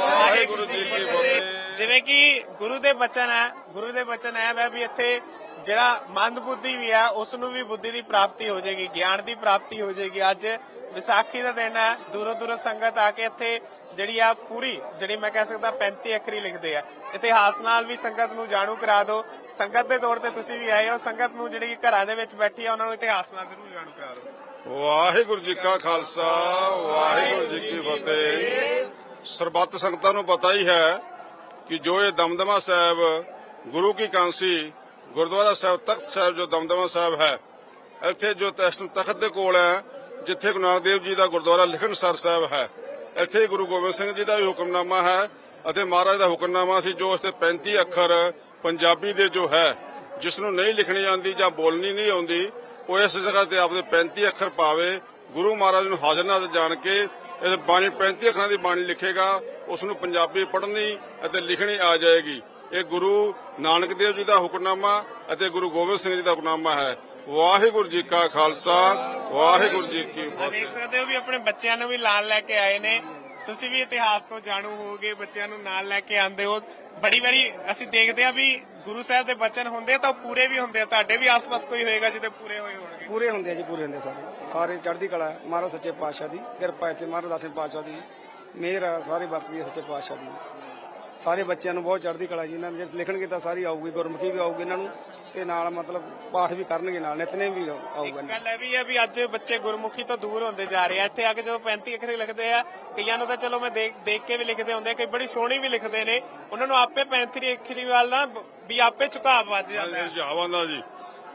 ਵਾਹਿਗੁਰੂ ਜੀ ਕੀ ਫਤਿਹ। ਜਿਵੇਂ ਕਿ ਗੁਰੂ ਦੇ ਬਚਨ ਹੈ ਗੁਰੂ ਦੇ ਬਚਨ ਹੈ ਵੀ ਇੱਥੇ ਜਿਹੜਾ ਮੰਦ ਬੁੱਧੀ ਵੀ ਹੈ ਉਸ ਨੂੰ ਵੀ ਬੁੱਧੀ ਦੀ ਪ੍ਰਾਪਤੀ ਹੋ ਜਾਏਗੀ, ਗਿਆਨ ਦੀ ਪ੍ਰਾਪਤੀ ਹੋ ਜਾਏਗੀ। ਅੱਜ ਵਿਸਾਖੀ ਦਾ ਦਿਨ ਹੈ, ਦੂਰੋਂ ਦੂਰੋਂ ਸੰਗਤ ਆ ਕੇ ਇੱਥੇ ਜਿਹੜੀ ਆ ਪੂਰੀ, ਜਿਹੜੀ ਮੈਂ ਕਹਿ ਸਕਦਾ 35 ਅੱਖਰੀ ਲਿਖਦੇ ਆ। ਇਤਿਹਾਸ ਨਾਲ ਵੀ ਸੰਗਤ ਨੂੰ ਜਾਣੂ ਕਰਾ ਦਿਓ। ਸੰਗਤ ਦੇ ਤੌਰ ਤੇ ਤੁਸੀਂ ਵੀ ਆਏ ਹੋ, ਸੰਗਤ ਨੂੰ ਜਿਹੜੀ ਘਰਾਂ ਦੇ ਵਿੱਚ ਬੈਠੀ ਆ, ਉਹਨਾਂ ਨੂੰ ਇਤਿਹਾਸ ਨਾਲ ਜ਼ਰੂਰ ਜਾਣੂ ਕਰਾ ਦਿਓ। ਵਾਹਿਗੁਰੂ ਜੀ ਕਾ ਖਾਲਸਾ, ਵਾਹਿਗੁਰੂ ਜੀ ਕੀ ਫਤਿਹ। ਸਰਬੱਤ ਸੰਗਤਾਂ ਨੂੰ ਪਤਾ ਹੀ ਹੈ ਕਿ ਜੋ ਇਹ ਦਮਦਮਾ ਸਾਹਿਬ ਗੁਰੂ ਕੀ ਕਾਂਸੀ ਗੁਰਦੁਆਰਾ ਸਾਹਿਬ, ਤਖਤ ਸਾਹਿਬ ਜੋ ਦਮਦਮਾ ਸਾਹਿਬ ਹੈ, ਇੱਥੇ ਜੋ ਤੈਸਨ ਤਖਤ ਦੇ ਕੋਲ ਹੈ, ਜਿੱਥੇ ਗੁਰੂ ਨਾਨਕ ਦੇਵ ਜੀ ਦਾ ਗੁਰਦੁਆਰਾ ਲਿਖਣਸਰ ਸਾਹਿਬ ਹੈ, ਇੱਥੇ ਹੀ ਗੁਰੂ ਗੋਬਿੰਦ ਸਿੰਘ ਜੀ ਦਾ ਵੀ ਹੁਕਮਨਾਮਾ ਹੈ ਅਤੇ ਮਹਾਰਾਜ ਦਾ ਹੁਕਮਨਾਮਾ ਸੀ ਜੋ ਉਸਤੇ 35 ਅੱਖਰ ਪੰਜਾਬੀ ਦੇ ਜੋ ਹੈ, ਜਿਸ ਨੂੰ ਨਹੀਂ ਲਿਖਣੀ ਆਉਂਦੀ ਜਾਂ ਬੋਲਣੀ ਨਹੀਂ ਆਉਂਦੀ, ਉਹ ਇਸ ਜਗ੍ਹਾ ਤੇ ਆਪਦੇ 35 ਅੱਖਰ ਪਾਵੇ, ਗੁਰੂ ਮਹਾਰਾਜ ਨੂੰ ਹਾਜ਼ਰ ਨਾਜ਼ਰ ਜਾਣ ਕੇ ਇਸ ਬਾਣੀ 35 ਅੱਖਰਾਂ ਦੀ ਬਾਣੀ ਲਿਖੇਗਾ, ਉਸ ਨੂੰ ਪੰਜਾਬੀ ਪੜ੍ਹਨੀ ਅਤੇ ਲਿਖਣੀ ਆ ਜਾਏਗੀ। ਇਹ ਗੁਰੂ ਨਾਨਕ ਦੇਵ ਜੀ ਦਾ ਹੁਕਮਨਾਮਾ ਅਤੇ ਗੁਰੂ ਗੋਬਿੰਦ ਸਿੰਘ ਜੀ ਦਾ ਹੁਕਮਨਾਮਾ ਹੈ। ਵਾਹਿਗੁਰੂ ਜੀ ਕਾ ਖਾਲਸਾ ਵਾਹਿਗੁਰੂ ਜੀ ਕੀ ਆ ਫਤਿਹ। ਦੇਖ ਸਕਦੇ ਹੋ ਵੀ ਆਪਣੇ ਬੱਚਿਆਂ ਨੂੰ ਵੀ ਨਾਲ ਲੈ ਕੇ ਆਏ ਨੇ। ਤੁਸੀਂ ਵੀ ਇਤਿਹਾਸ ਤੋਂ ਜਾਣੂ ਹੋਗੇ ਬੱਚਿਆਂ ਨੂੰ ਨਾਲ ਲੈ ਕੇ ਆਂਦੇ ਹੋ। ਬੜੀ ਵਾਰੀ ਅਸੀਂ ਦੇਖਦੇ ਆ ਵੀ ਗੁਰੂ ਸਾਹਿਬ ਦੇ ਬਚਨ ਹੁੰਦੇ ਆ ਤਾਂ ਪੂਰੇ ਵੀ ਹੁੰਦੇ ਆ। ਤੁਹਾਡੇ ਵੀ ਆਸ-ਪਾਸ ਕੋਈ ਹੋਏਗਾ ਜਿਹਦੇ ਪੂਰੇ ਹੋਏ ਹੋਣਗੇ। ਪੂਰੇ ਹੁੰਦੇ ਆ ਜੀ ਪੂਰੇ ਹੁੰਦੇ ਸਾਰੇ। ਸਾਰੇ ਚੜ੍ਹਦੀ ਕਲਾ ਹੈ। ਮਹਾਰਾਜ ਸੱਚੇ ਪਾਤਸ਼ਾਹ ਦੀ ਕਿਰਪਾ ਹੈ ਤੇ ਮਹਾਰਾਜ ਦਸਵੇਂ ਪਾਤਸ਼ਾਹ ਦੀ। ਮਿਹਰ ਹੈ ਸਾਰੇ ਵਰਤਦੀ ਸੱਚੇ ਪਾਤਸ਼ਾਹ ਦੀ। ਸਾਰੇ ਬੱਚਿਆਂ ਨੂੰ ਬਹੁਤ ਚੜ੍ਹਦੀ ਕਲਾ ਜੀ ਇਹਨਾਂ ਨੂੰ ਜੇ ਲਿਖਣਗੇ ਤਾਂ ਸਾਰੀ ਆਊਗੀ ਗੁਰਮੁਖੀ ਵੀ ਆਊਗੀ ਇਹਨਾਂ ਨੂੰ ਤੇ ਨਾਲ ਮਤਲਬ ਪਾਠ ਵੀ ਕਰਨਗੇ ਨਾਲ ਨਿਤਨੇ ਵੀ ਆਊਗਾ। ਗੱਲ ਇਹ ਵੀ ਹੈ ਵੀ ਅੱਜ ਬੱਚੇ ਗੁਰਮੁਖੀ ਤੋਂ ਦੂਰ ਹੁੰਦੇ ਜਾ ਰਹੇ ਆ ਇੱਥੇ ਆ ਕੇ ਜਦੋਂ 35 ਅੱਖਰੇ ਲਿਖਦੇ ਆ ਕਈਆਂ ਨੂੰ ਤਾਂ ਚਲੋ ਮੈਂ ਦੇਖ ਦੇਖ ਕੇ ਵੀ ਲਿਖਦੇ ਹੁੰਦੇ ਆ ਕਈ ਬੜੀ ਸੋਹਣੀ ਵੀ ਲਿਖਦੇ ਨੇ ਉਹਨਾਂ ਨੂੰ ਆਪੇ 35 ਅੱਖਰੀ ਵੱਲ ਨਾ ਵੀ ਆਪੇ ਝੁਕਾਅ ਵੱਜ ਜਾਂਦਾ ਹੈ ਜੀ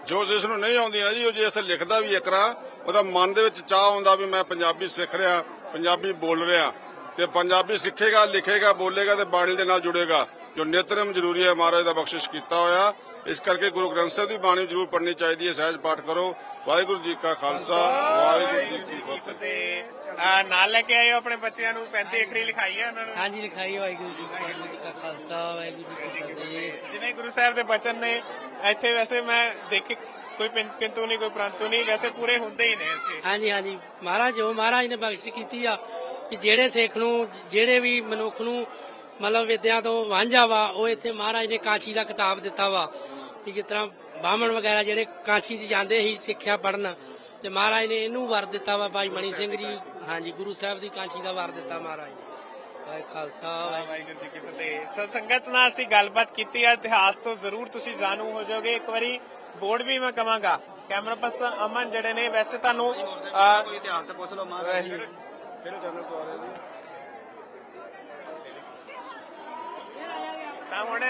ਜੋ ਜਿਸ ਨੂੰ ਨਹੀਂ ਆਉਂਦੀ ਨਾ ਜੀ ਉਹ ਜੇ ਇਸ ਲਿਖਦਾ ਵੀ ਇਕਰਾ ਉਹਦਾ ਮਨ ਦੇ ਵਿੱਚ ਚਾਹ ਹੁੰਦਾ ਵੀ ਮੈਂ ਪੰਜਾਬੀ ਸਿੱਖ ਰਿਹਾ ਪੰਜਾਬੀ ਬੋਲ ਰਿਹਾ ਤੇ ਪੰਜਾਬੀ ਸਿੱਖੇਗਾ ਲਿਖੇਗਾ ਬੋਲੇਗਾ ਤੇ ਬਾਣੀ ਦੇ ਨਾਲ ਜੁੜੇਗਾ ਜੋ ਨਿਤਨਮ ਜ਼ਰੂਰੀ ਹੈ ਮਹਾਰਾਜ ਦਾ ਬਖਸ਼ਿਸ਼ ਕੀਤਾ ਹੋਇਆ। ਇਸ ਕਰਕੇ ਗੁਰੂ ਗ੍ਰੰਥ ਸਾਹਿਬ ਦੀ ਬਾਣੀ ਜ਼ਰੂਰ ਪੜ੍ਹਨੀ ਚਾਹੀਦੀ ਹੈ ਸਹਿਜ ਪਾਠ ਕਰੋ। ਵਾਹਿਗੁਰੂ ਜੀ ਕਾ ਖਾਲਸਾ ਵਾਹਿਗੁਰੂ ਜੀ ਕੀ ਫਤਿਹ। ਨਾਲ ਲੈ ਕੇ ਆਏ ਹੋ ਆਪਣੇ ਬੱਚਿਆਂ ਨੂੰ 35 ਅੱਖਰੀ ਲਿਖਾਈ ਹੈ ਉਹਨਾਂ ਨੂੰ। ਹਾਂਜੀ ਲਿਖਾਈ ਵਾਹਿਗੁਰੂ ਜੀ ਵਾਹਿਗੁਰੂ ਜੀ ਕਾ ਖਾਲਸਾ ਵਾਹਿਗੁਰੂ ਜੀ ਕੀ ਫਤਿਹ। ਜਿਵੇਂ ਗੁਰੂ ਸਾਹਿਬ ਦੇ ਬਚਨ ਨੇ ਇੱਥੇ ਵੈਸੇ ਮੈਂ ਦੇਖੇ ਕੋਈ ਪਿੰ- ਕਿੰਤੂ ਨਹੀਂ ਕੋਈ ਪ੍ਰੰਤੂ ਨਹੀਂ ਵੈਸੇ ਪੂਰੇ ਹੁੰਦੇ ਹੀ ਨੇ ਇੱਥੇ। ਹਾਂਜੀ ਹਾਂਜੀ। ਮਹਾਰਾਜ ਜੋ ਮਹਾਰਾਜ ਨੇ ਬਖਸ਼ਿਸ਼ ਕੀਤੀ ਆ ਕਿ ਜਿਹੜੇ ਸਿੱਖ ਨੂੰ ਜਿਹੜੇ ਵੀ ਮਨੁੱਖ ਨੂੰ ਮਤਲਬ ਵਿਦਿਆ ਤੋਂ ਵਾਂਝਾ ਵਾ ਉਹ ਇੱਥੇ ਮਹਾਰਾਜ ਨੇ ਕਾਂਚੀ ਦਾ ਕਿਤਾਬ ਦਿੱਤਾ ਵਾ ਕਿ ਜਿਸ ਤਰ੍ਹਾਂ ਬਾਹਮਣ ਵਗੈਰਾ ਜਿਹੜੇ ਕਾਂਚੀ 'ਚ ਜਾਂਦੇ ਸੀ ਸਿੱਖਿਆ ਪੜਨ ਤੇ ਮਹਾਰਾਜ ਨੇ ਇਹਨੂੰ ਵਰ ਦਿੱਤਾ ਵਾ ਭਾਈ ਮਣੀ ਸਿੰਘ ਜੀ ਹਾਂਜੀ ਗੁਰੂ ਸਾਹਿਬ ਦੀ ਕਾਂਚੀ ਦਾ ਵਰ ਦਿੱਤਾ ਮਹਾਰਾਜ ਨੇ। ਵਾਹਿ ਖਾਲਸਾ ਵਾਹਿ ਵਾਹਿਗੁਰੂ ਜੀ ਕੀ ਫਤਿਹ। ਸੋ ਸੰਗਤ ਨਾਲ ਅਸੀਂ ਗੱਲਬਾਤ ਕੀਤੀ ਹੈ ਇਤਿਹਾਸ ਤੋਂ ਜ਼ਰੂਰ ਤੁਸੀਂ ਜਾਣੂ ਹੋ ਜਾਓਗੇ। ਇੱਕ ਵਾਰੀ ਬੋਰਡ ਵੀ ਮੈਂ ਕਵਾਂਗਾ। ਕੈਮਰਾ ਪਰਸਨ ਅਮਨ ਜਿਹੜੇ ਨੇ ਵੈਸੇ ਤੁਹਾਨੂੰ ਅਹ, ਇਤਿਹਾਸ ਤੇ ਪੁੱਛ ਲਓ ਮਹਾਰਾਜ ਕਿਹੜੇ ਚੈਨਲ ਤੋਂ ਆ ਰਹੇ ਜੀ ਤਾਂ ਹੁਣ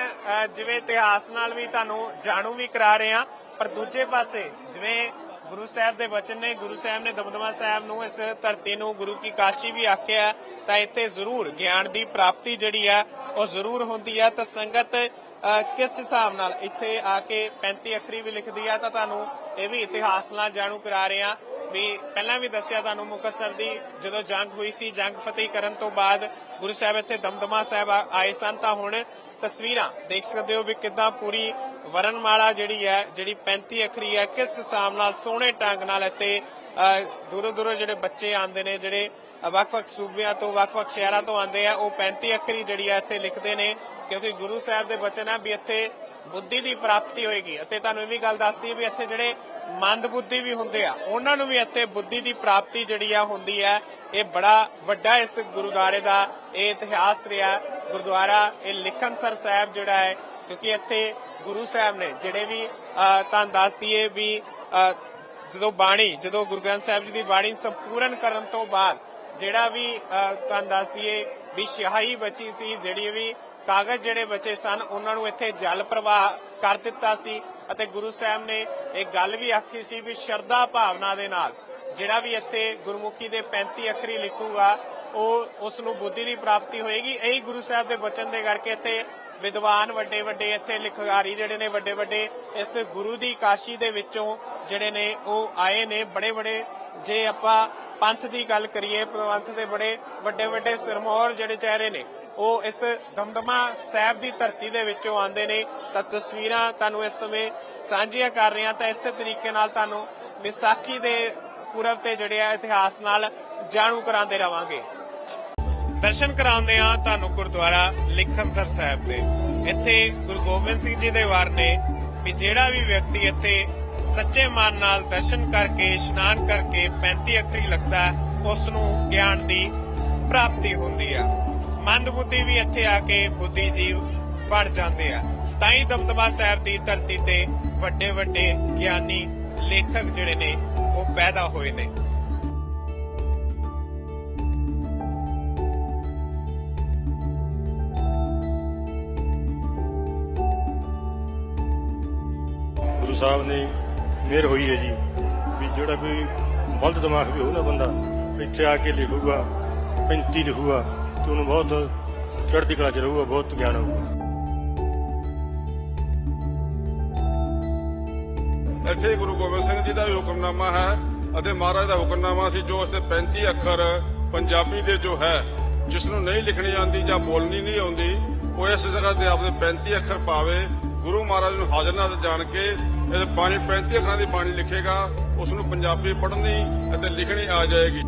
ਜਿਵੇਂ ਇਤਿਹਾਸ ਨਾਲ ਵੀ ਤੁਹਾਨੂੰ ਜਾਣੂ ਵੀ ਕਰਾ ਰਹੇ ਆ ਪਰ ਦੂਜੇ ਪਾਸੇ ਜਿਵੇਂ ਗੁਰੂ ਸਾਹਿਬ ਦੇ ਬਚਨ ਨੇ ਗੁਰੂ ਸਾਹਿਬ ਨੇ ਦਮਦਮਾ ਸਾਹਿਬ ਨੂੰ ਇਸ ਧਰਤੀ ਨੂੰ ਗੁਰੂ ਕੀ ਕਾਸ਼ੀ ਵੀ ਆਖਿਆ ਤਾਂ ਇੱਥੇ ਜ਼ਰੂਰ ਗਿਆਨ ਦੀ ਪ੍ਰਾਪਤੀ ਜਿਹੜੀ ਆ ਉਹ ਜ਼ਰੂਰ ਹੁੰਦੀ ਆ ਤਾਂ ਸੰਗਤ ਕਿਸ ਹਿਸਾਬ ਨਾਲ ਇੱਥੇ ਆ ਕੇ 35 ਅੱਖਰੀ ਵੀ ਲਿਖਦੀ ਆ ਤਾਂ ਤੁਹਾਨੂੰ ਇਹ ਵੀ ਇਤਿਹਾਸ ਨਾਲ ਜਾਣੂ ਕਰਾ ਰਹੇ ਹਾਂ ਵੀ ਪਹਿਲਾਂ ਵੀ ਦੱਸਿਆ ਤੁਹਾਨੂੰ ਮੁਕਤਸਰ ਦੀ ਜਦੋਂ ਜੰਗ ਹੋਈ ਸੀ ਜੰਗ ਫਤਿਹ ਕਰਨ ਤੋਂ ਬਾਅਦ ਗੁਰੂ ਸਾਹਿਬ ਇੱਥੇ ਦਮਦਮਾ ਸਾਹਿਬ ਆਏ ਸਨ ਤਾਂ ਹੁਣ ਤਸਵੀਰਾਂ ਦੇਖ ਸਕਦੇ ਹੋ ਵੀ ਕਿੱਦਾਂ ਪੂਰੀ ਵਰਨਮਾਲਾ ਜਿਹੜੀ ਹੈ ਜਿਹੜੀ 35 ਅੱਖਰੀ ਹੈ ਕਿਸ ਹਿਸਾਬ ਨਾਲ ਸੋਹਣੇ ਢੰਗ ਨਾਲ ਇੱਥੇ ਅਹ, ਦੂਰੋਂ ਦੂਰੋਂ ਜਿਹੜੇ ਬੱਚੇ ਆਉਂਦੇ ਨੇ ਜਿਹੜੇ ਵੱਖ-ਵੱਖ ਸੂਬਿਆਂ ਤੋਂ ਵੱਖ-ਵੱਖ ਸ਼ਹਿਰਾਂ ਤੋਂ ਆਉਂਦੇ ਆ। ਉਹ 35 ਅੱਖਰੀ ਜਿਹੜੀ ਆ ਇੱਥੇ ਲਿਖਦੇ ਨੇ ਕਿਉਂਕਿ ਗੁਰੂ ਸਾਹਿਬ ਦੇ ਬਚਨ ਆ ਵੀ ਇੱਥੇ ਬੁੱਧੀ ਦੀ ਪ੍ਰਾਪਤੀ ਹੋਏਗੀ। ਅਤੇ ਤੁਹਾਨੂੰ ਇਹ ਵੀ ਗੱਲ ਦੱਸਦੀ ਵੀ ਇੱਥੇ ਜਿਹੜੇ ਮੰਦ ਬੁੱਧੀ ਵੀ ਹੁੰਦੇ ਆ ਉਹਨਾਂ ਨੂੰ ਵੀ ਇੱਥੇ ਬੁੱਧੀ ਦੀ ਪ੍ਰਾਪਤੀ ਜਿਹੜੀ ਆ ਹੁੰਦੀ ਹੈ ਇਹ ਬੜਾ ਵੱਡਾ ਇਸ ਗੁਰਦੁਆਰੇ ਦਾ ਇਹ ਇਤਿਹਾਸ ਰਿਹਾ। ਗੁਰਦੁਆਰਾ ਇਹ ਲਿਖਣਸਰ ਸਾਹਿਬ ਜਿਹੜਾ ਹੈ ਕਿਉਂਕਿ ਇੱਥੇ ਗੁਰੂ ਸਾਹਿਬ ਨੇ ਜਿਹੜੇ ਵੀ ਅਹ, ਤੁਹਾਨੂੰ ਦੱਸ ਦਈਏ ਵੀ ਜਦੋਂ ਬਾਣੀ ਜਦੋਂ ਗੁਰੂ ਗ੍ਰੰਥ ਸਾਹਿਬ ਜੀ ਦੀ ਬਾਣੀ ਸੰਪੂਰਨ ਕਰਨ ਤੋਂ ਬਾਅਦ ਜਿਹੜਾ ਵੀ ਤੁਹਾਨੂੰ ਦੱਸ ਦਈਏ ਵੀ ਸਿਆਹੀ ਬਚੀ ਸੀ, ਜਿਹੜੀ ਵੀ ਕਾਗਜ਼ ਜਿਹੜੇ ਬਚੇ ਸਨ, ਉਹਨਾਂ ਨੂੰ ਇੱਥੇ ਜਲ ਪ੍ਰਵਾਹ ਕਰ ਦਿੱਤਾ ਸੀ ਅਤੇ ਗੁਰੂ ਸਾਹਿਬ ਨੇ ਇਹ ਗੱਲ ਵੀ ਆਖੀ ਸੀ ਵੀ ਸ਼ਰਧਾ ਭਾਵਨਾ ਦੇ ਨਾਲ ਜਿਹੜਾ ਵੀ ਇੱਥੇ ਗੁਰਮੁਖੀ ਦੇ 35 ਅੱਖਰੀ ਲਿਖੂਗਾ, ਉਹ ਉਸ ਨੂੰ ਬੁੱਧੀ ਦੀ ਪ੍ਰਾਪਤੀ ਹੋਏਗੀ। ਇਹੀ ਗੁਰੂ ਸਾਹਿਬ ਦੇ ਬਚਨ ਦੇ ਕਰਕੇ ਇੱਥੇ ਵਿਦਵਾਨ ਵੱਡੇ ਵੱਡੇ ਇੱਥੇ ਲਿਖਾਰੀ ਜਿਹੜੇ ਨੇ ਵੱਡੇ ਵੱਡੇ ਇਸ ਗੁਰੂ ਦੀ ਕਾਸ਼ੀ ਦੇ ਵਿੱਚੋਂ ਜਿਹੜੇ ਨੇ ਉਹ ਆਏ ਨੇ। ਬੜੇ ਬੜੇ ਜੇ ਆਪਾਂ ਪੰਥ ਦੀ ਗੱਲ ਕਰੀਏ, ਪੰਥ ਦੇ ਬੜੇ ਵੱਡੇ ਵੱਡੇ ਸਿਰਮੌਰ ਜਿਹੜੇ ਚਿਹਰੇ ਨੇ, ਉਹ ਇਸ ਦਮਦਮਾ ਸਾਹਿਬ ਦੀ ਧਰਤੀ ਦੇ ਵਿੱਚੋਂ ਆਉਂਦੇ ਨੇ। ਤਾਂ ਤਸਵੀਰਾਂ ਤੁਹਾਨੂੰ ਇਸ ਸਮੇਂ ਸਾਂਝੀਆਂ ਕਰ ਰਹੇ ਹਾਂ ਤਾਂ ਇਸੇ ਤਰੀਕੇ ਨਾਲ ਤੁਹਾਨੂੰ ਵਿਸਾਖੀ ਦੇ ਪੁਰਬ ਤੇ ਜਿਹੜੇ ਆ ਇਤਿਹਾਸ ਨਾਲ ਜਾਣੂ ਕਰਾਉਂਦੇ ਰਵਾਂਗੇ। ਦਰਸ਼ਨ ਕਰਾਉਂਦੇ ਆ ਤੁਹਾਨੂੰ ਗੁਰਦੁਆਰਾ ਲਿਖਣਸਰ ਸਾਹਿਬ ਦੇ। ਇੱਥੇ ਗੁਰੂ ਗੋਬਿੰਦ ਸਿੰਘ ਜੀ ਦੇ ਵਾਰ ਨੇ ਵੀ ਜਿਹੜਾ ਵੀ ਵਿਅਕਤੀ ਇੱਥੇ ਸੱਚੇ ਮਨ ਨਾਲ ਦਰਸ਼ਨ ਕਰਕੇ, ਇਸ਼ਨਾਨ ਕਰਕੇ 35 ਅੱਖਰੀ ਲਿਖਦਾ ਉਸ ਨੂੰ ਗਿਆਨ ਦੀ ਪ੍ਰਾਪਤੀ ਹੁੰਦੀ ਆ। ਮੰਦਬੁੱਧੀ ਵੀ ਇੱਥੇ ਆ ਕੇ ਬੁੱਧੀ ਜੀਵ ਬਣ ਜਾਂਦੇ ਆ। ਤਾਂ ਹੀ ਦਮਦਮਾ ਸਾਹਿਬ ਦੀ ਧਰਤੀ ਤੇ ਵੱਡੇ ਵੱਡੇ ਗਿਆਨੀ ਲੇਖਕ ਜਿਹੜੇ ਨੇ, ਉਹ ਪੈਦਾ ਹੋਏ ਨੇ। ਸਾਹਿਬ ਨੇ ਮਿਹਰ ਹੋਈ ਹੈ ਜੀ, ਵੀ ਜਿਹੜਾ ਕੋਈ ਬਲਦ ਦਿਮਾਗ ਵੀ ਹੋਊ ਨਾ ਬੰਦਾ, ਇੱਥੇ ਆ ਕੇ ਲਿਖੂਗਾ 35 ਲਿਖੂਗਾ, ਤੇ ਉਹਨੂੰ ਬਹੁਤ ਚੜ੍ਹਦੀ ਕਲਾ ਚ ਰਹੂਗਾ, ਬਹੁਤ ਗਿਆਨ ਹੋਊਗਾ। ਇੱਥੇ ਗੁਰੂ ਗੋਬਿੰਦ ਸਿੰਘ ਜੀ ਦਾ ਵੀ ਹੁਕਮਨਾਮਾ ਹੈ, ਅਤੇ ਮਹਾਰਾਜ ਦਾ ਹੁਕਮਨਾਮਾ ਸੀ, ਜੋ ਇਸੇ 35 ਅੱਖਰ ਪੰਜਾਬੀ ਦੇ ਜੋ ਹੈ ਜਿਸ ਨੂੰ ਨਹੀਂ ਲਿਖਣੀ ਆਉਂਦੀ ਜਾਂ ਬੋਲਣੀ ਨਹੀਂ ਆਉਂਦੀ, ਉਹ ਇਸ ਜਗ੍ਹਾ ਤੇ ਆਪਦੇ 35 ਅੱਖਰ ਪਾਵੇ, ਗੁਰੂ ਮਹਾਰਾਜ ਨੂੰ ਹਾਜ਼ਰ ਨਾਜ਼ਰ ਜਾਣ ਕੇ ਇਹ ਬਾਣੀ 35 ਅੱਖਰਾਂ ਦੀ ਬਾਣੀ ਲਿਖੇਗਾ ਉਸ ਨੂੰ ਪੰਜਾਬੀ ਪੜ੍ਹਨੀ ਅਤੇ ਲਿਖਣੀ ਆ ਜਾਏਗੀ।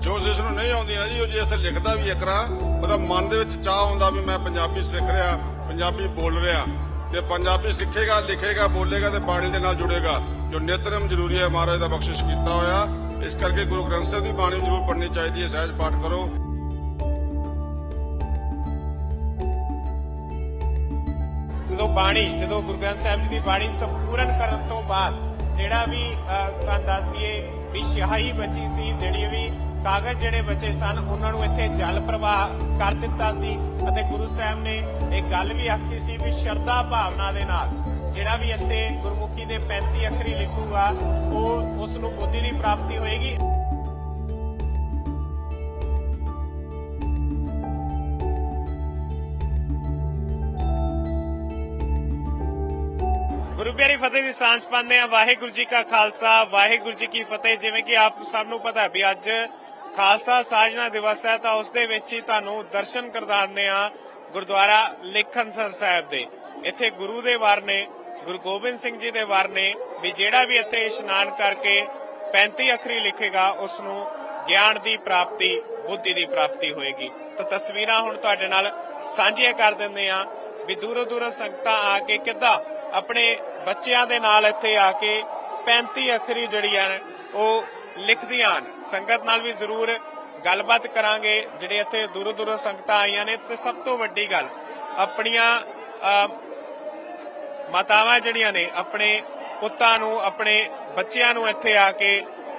ਜੋ ਜਿਸ ਨੂੰ ਨਹੀਂ ਆਉਂਦੀ ਨਾ ਜੀ, ਉਹ ਜੇ ਅਸਲ ਲਿਖਦਾ ਵੀ ਇਕਰਾ ਉਹਦਾ ਮਨ ਦੇ ਵਿੱਚ ਚਾਹ ਹੁੰਦਾ ਵੀ ਮੈਂ ਪੰਜਾਬੀ ਸਿੱਖ ਰਿਹਾ, ਪੰਜਾਬੀ ਬੋਲ ਰਿਹਾ। ਤੇ ਪੰਜਾਬੀ ਸਿੱਖੇਗਾ, ਲਿਖੇਗਾ, ਬੋਲੇਗਾ ਤੇ ਬਾਣੀ ਦੇ ਨਾਲ ਜੁੜੇਗਾ। ਜੋ ਨਿਤਨਮ ਜ਼ਰੂਰੀ ਹੈ, ਮਹਾਰਾਜ ਦਾ ਬਖਸ਼ਿਸ਼ ਕੀਤਾ ਹੋਇਆ। ਇਸ ਕਰਕੇ ਗੁਰੂ ਗ੍ਰੰਥ ਸਾਹਿਬ ਦੀ ਬਾਣੀ ਜ਼ਰੂਰ ਪੜ੍ਹਨੀ ਚਾਹੀਦੀ ਹੈ, ਸਹਿਜ ਪਾਠ ਕਰੋ। ਬਾਣੀ, ਜਦੋਂ ਗੁਰੂ ਗ੍ਰੰਥ ਸਾਹਿਬ ਜੀ ਦੀ ਬਾਣੀ ਸੰਪੂਰਨ ਕਰਨ ਤੋਂ ਬਾਅਦ ਜਿਹੜਾ ਵੀ ਤੁਹਾਨੂੰ ਦੱਸ ਦਈਏ ਵੀ ਸਿਆਹੀ ਬਚੀ ਸੀ, ਜਿਹੜੀ ਵੀ ਕਾਗਜ਼ ਜਿਹੜੇ ਬਚੇ ਸਨ, ਉਹਨਾਂ ਨੂੰ ਇੱਥੇ ਜਲ ਪ੍ਰਵਾਹ ਕਰ ਦਿੱਤਾ ਸੀ। ਅਤੇ ਗੁਰੂ ਸਾਹਿਬ ਨੇ ਇਹ ਗੱਲ ਵੀ ਆਖੀ ਸੀ ਵੀ ਸ਼ਰਧਾ ਭਾਵਨਾ ਦੇ ਨਾਲ ਜਿਹੜਾ ਵੀ ਇੱਥੇ ਗੁਰਮੁਖੀ ਦੇ 35 ਅੱਖਰੀ ਲਿਖੂਗਾ, ਉਹ ਉਸ ਨੂੰ ਬੁੱਧੀ ਦੀ ਪ੍ਰਾਪਤੀ ਹੋਏਗੀ। ਪਿਆਰੀ ਫਤਿਹ ਦੀ ਸਾਂਝ ਪਾਉਂਦੇ ਆ ਵਾਹਿਗੁਰੂ ਜੀ ਕਾ ਖਾਲਸਾ, ਵਾਹਿਗੁਰੂ ਜੀ ਕੀ ਫਤਿਹ। ਜਿਵੇਂ ਕਿ ਆਪ ਸਭ ਨੂੰ ਪਤਾ ਵੀ ਅੱਜ ਖਾਲਸਾ ਸਾਜਨਾ ਦਿਵਸ ਹੈ, ਤਾਂ ਉਸ ਦੇ ਵਿੱਚ ਹੀ ਤੁਹਾਨੂੰ ਦਰਸ਼ਨ ਕਰਦਾਉਂਦੇ ਆ ਗੁਰਦੁਆਰਾ ਲੇਖਣਸਰ ਸਾਹਿਬ ਦੇ। ਇੱਥੇ ਗੁਰੂ ਦੇ ਵਾਰ ਨੇ, ਗੁਰੂ ਗੋਬਿੰਦ ਸਿੰਘ ਜੀ ਦੇ ਵਾਰ ਨੇ ਵੀ ਜਿਹੜਾ ਵੀ ਇੱਥੇ ਇਸ਼ਨਾਨ ਕਰਕੇ 35 ਅਖਰੀ ਲਿਖੇਗਾ ਉਸ ਨੂੰ ਗਿਆਨ ਦੀ ਪ੍ਰਾਪਤੀ, ਬੁੱਧੀ ਦੀ ਪ੍ਰਾਪਤੀ ਹੋਏਗੀ। ਤਾਂ ਤਸਵੀਰਾਂ ਹੁਣ ਤੁਹਾਡੇ ਨਾਲ ਸਾਂਝੀਆਂ ਕਰ ਦਿੰਦੇ ਆ ਵੀ ਦੂਰੋਂ ਦੂਰੋਂ ਸੰਗਤਾਂ ਆ ਕੇ ਕਿੱਦਾਂ ਆਪਣੇ ਬੱਚਿਆਂ ਦੇ ਨਾਲ ਇੱਥੇ ਆ ਕੇ 35 ਅੱਖਰੀ ਜਿਹੜੀਆਂ ਨੇ, ਉਹ ਲਿਖਦੀਆਂ ਹਨ। ਸੰਗਤ ਨਾਲ ਵੀ ਜ਼ਰੂਰ ਗੱਲਬਾਤ ਕਰਾਂਗੇ, ਜਿਹੜੇ ਇੱਥੇ ਦੂਰੋਂ ਦੂਰੋਂ ਸੰਗਤਾਂ ਆਈਆਂ ਨੇ। ਤੇ ਸਭ ਤੋਂ ਵੱਡੀ ਗੱਲ, ਆਪਣੀਆਂ ਮਾਤਾਵਾਂ ਜਿਹੜੀਆਂ ਨੇ, ਆਪਣੇ ਪੁੱਤਾਂ ਨੂੰ, ਆਪਣੇ ਬੱਚਿਆਂ ਨੂੰ ਇੱਥੇ ਆ ਕੇ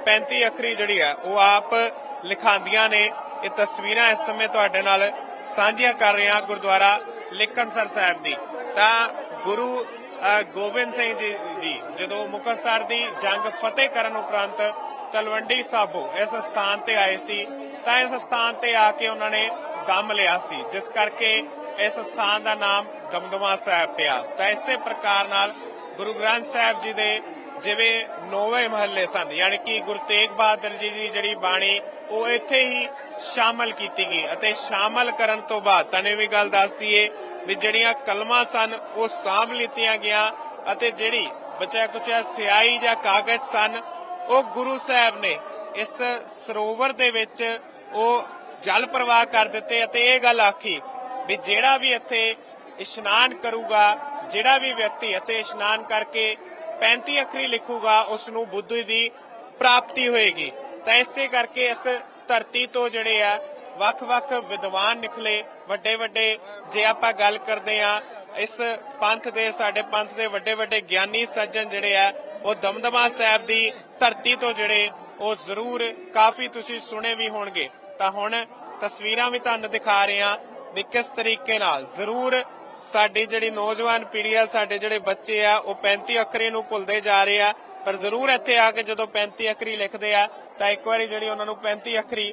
35 ਅੱਖਰੀ ਜਿਹੜੀ ਆ, ਉਹ ਆਪ ਲਿਖਾਉਂਦੀਆਂ ਨੇ। ਇਹ ਤਸਵੀਰਾਂ ਇਸ ਸਮੇਂ ਤੁਹਾਡੇ ਨਾਲ ਸਾਂਝੀਆਂ ਕਰ ਰਹੇ ਹਾਂ ਗੁਰਦੁਆਰਾ ਲਿਖਣਸਰ ਸਾਹਿਬ ਦੀ। ਤਾਂ ਗੁਰੂ ਗੋਬਿੰਦ ਸਿੰਘ ਜੀ ਜੀ, ਜਦੋਂ ਮੁਕਤਸਰ ਦੀ ਜੰਗ ਫਤਿਹ ਕਰਨ ਉਪਰੰਤ ਤਲਵੰਡੀ ਸਾਬੋ ਇਸ ਸਥਾਨ ਤੇ ਆਏ ਸੀ, ਤਾਂ ਇਸ ਸਥਾਨ ਤੇ ਆ ਕੇ ਉਹਨਾਂ ਨੇ ਦਮ ਲਿਆ ਸੀ, ਜਿਸ ਕਰਕੇ ਇਸ ਸਥਾਨ ਦਾ ਨਾਮ ਦਮਦਮਾ ਸਾਹਿਬ ਪਿਆ। ਤਾਂ ਇਸੇ ਪ੍ਰਕਾਰ ਨਾਲ ਗੁਰੂ ਗ੍ਰੰਥ ਸਾਹਿਬ ਜੀ ਦੇ ਜਿਵੇਂ ਨੌਵੇਂ ਮਹੱਲੇ ਸਨ, ਯਾਨੀ ਕਿ ਗੁਰੂ ਤੇਗ ਬਹਾਦਰ ਜੀ ਦੀ ਜਿਹੜੀ ਬਾਣੀ, ਉਹ ਇੱਥੇ ਹੀ ਸ਼ਾਮਲ ਕੀਤੀ ਗਈ। ਅਤੇ ਸ਼ਾਮਲ ਕਰਨ ਤੋਂ ਬਾਅਦ ਤਨੇ ਵੀ ਗੱਲ ਦੱਸ ਦਈਏ ਵੀ ਜਿਹੜੀਆਂ ਕਲਮਾਂ ਸਨ, ਉਹ ਸਾਂਭ ਲਿੱਤੀਆਂ ਗਿਆ ਅਤੇ ਜਿਹੜੀ ਬਚਿਆ ਕੁਚਿਆ ਸਿਆਹੀ ਜਾਂ ਕਾਗਜ਼ ਸਨ, ਉਹ ਗੁਰੂ ਸਾਹਿਬ ਨੇ ਇਸ ਸਰੋਵਰ ਦੇ ਵਿੱਚ ਉਹ ਜਲ ਪ੍ਰਵਾਹ ਕਰ ਦਿੱਤੇ ਅਤੇ ਇਹ ਗੱਲ ਆਖੀ ਵੀ ਜਿਹੜਾ ਵੀ ਇੱਥੇ ਇਸ਼ਨਾਨ ਕਰੂਗਾ, ਜਿਹੜਾ ਵੀ ਵਿਅਕਤੀ ਇੱਥੇ ਇਸ਼ਨਾਨ ਕਰਕੇ 35 ਅੱਖਰੀ ਲਿਖੂਗਾ ਉਸ ਨੂੰ ਬੁੱਧੀ ਦੀ ਪ੍ਰਾਪਤੀ ਹੋਏਗੀ। ਤਾਂ ਇਸੇ ਕਰਕੇ ਇਸ ਧਰਤੀ ਤੋਂ ਜਿਹੜੇ ਆ ਵੱਖ-ਵੱਖ ਵਿਦਵਾਨ ਨਿਕਲੇ ਵੱਡੇ ਵੱਡੇ ਜੇ ਆਪਾਂ ਗੱਲ ਕਰਦੇ ਆ ਇਸ ਪੰਥ ਦੇ, ਸਾਡੇ ਪੰਥ ਦੇ ਵੱਡੇ ਵੱਡੇ ਗਿਆਨੀ ਸੱਜਣ ਜਿਹੜੇ ਆ, ਉਹ ਦਮਦਮਾ ਸਾਹਿਬ ਦੀ ਧਰਤੀ ਤੋਂ ਜਿਹੜੇ, ਉਹ ਜ਼ਰੂਰ ਕਾਫੀ ਤੁਸੀਂ ਸੁਣੇ ਵੀ ਹੋਣਗੇ। ਤਾਂ ਹੁਣ ਤਸਵੀਰਾਂ ਵੀ ਤੁਹਾਨੂੰ ਦਿਖਾ ਰਹੇ ਆ ਵੀ ਕਿਸ ਤਰੀਕੇ ਨਾਲ ਜ਼ਰੂਰ ਸਾਡੀ ਜਿਹੜੀ ਨੌਜਵਾਨ ਪੀੜ੍ਹੀ ਆ, ਸਾਡੇ ਜਿਹੜੇ ਬੱਚੇ ਆ, ਉਹ 35 ਅੱਖਰੀ ਨੂੰ ਭੁੱਲਦੇ ਜਾ ਰਹੇ ਆ। ਪਰ ਜ਼ਰੂਰ ਇੱਥੇ ਆ ਕੇ ਜਦੋਂ 35 ਅੱਖਰੀ ਲਿਖਦੇ ਆ, ਤਾਂ ਇੱਕ ਵਾਰੀ ਜਿਹੜੀ ਉਹਨਾਂ ਨੂੰ 35 ਅੱਖਰੀ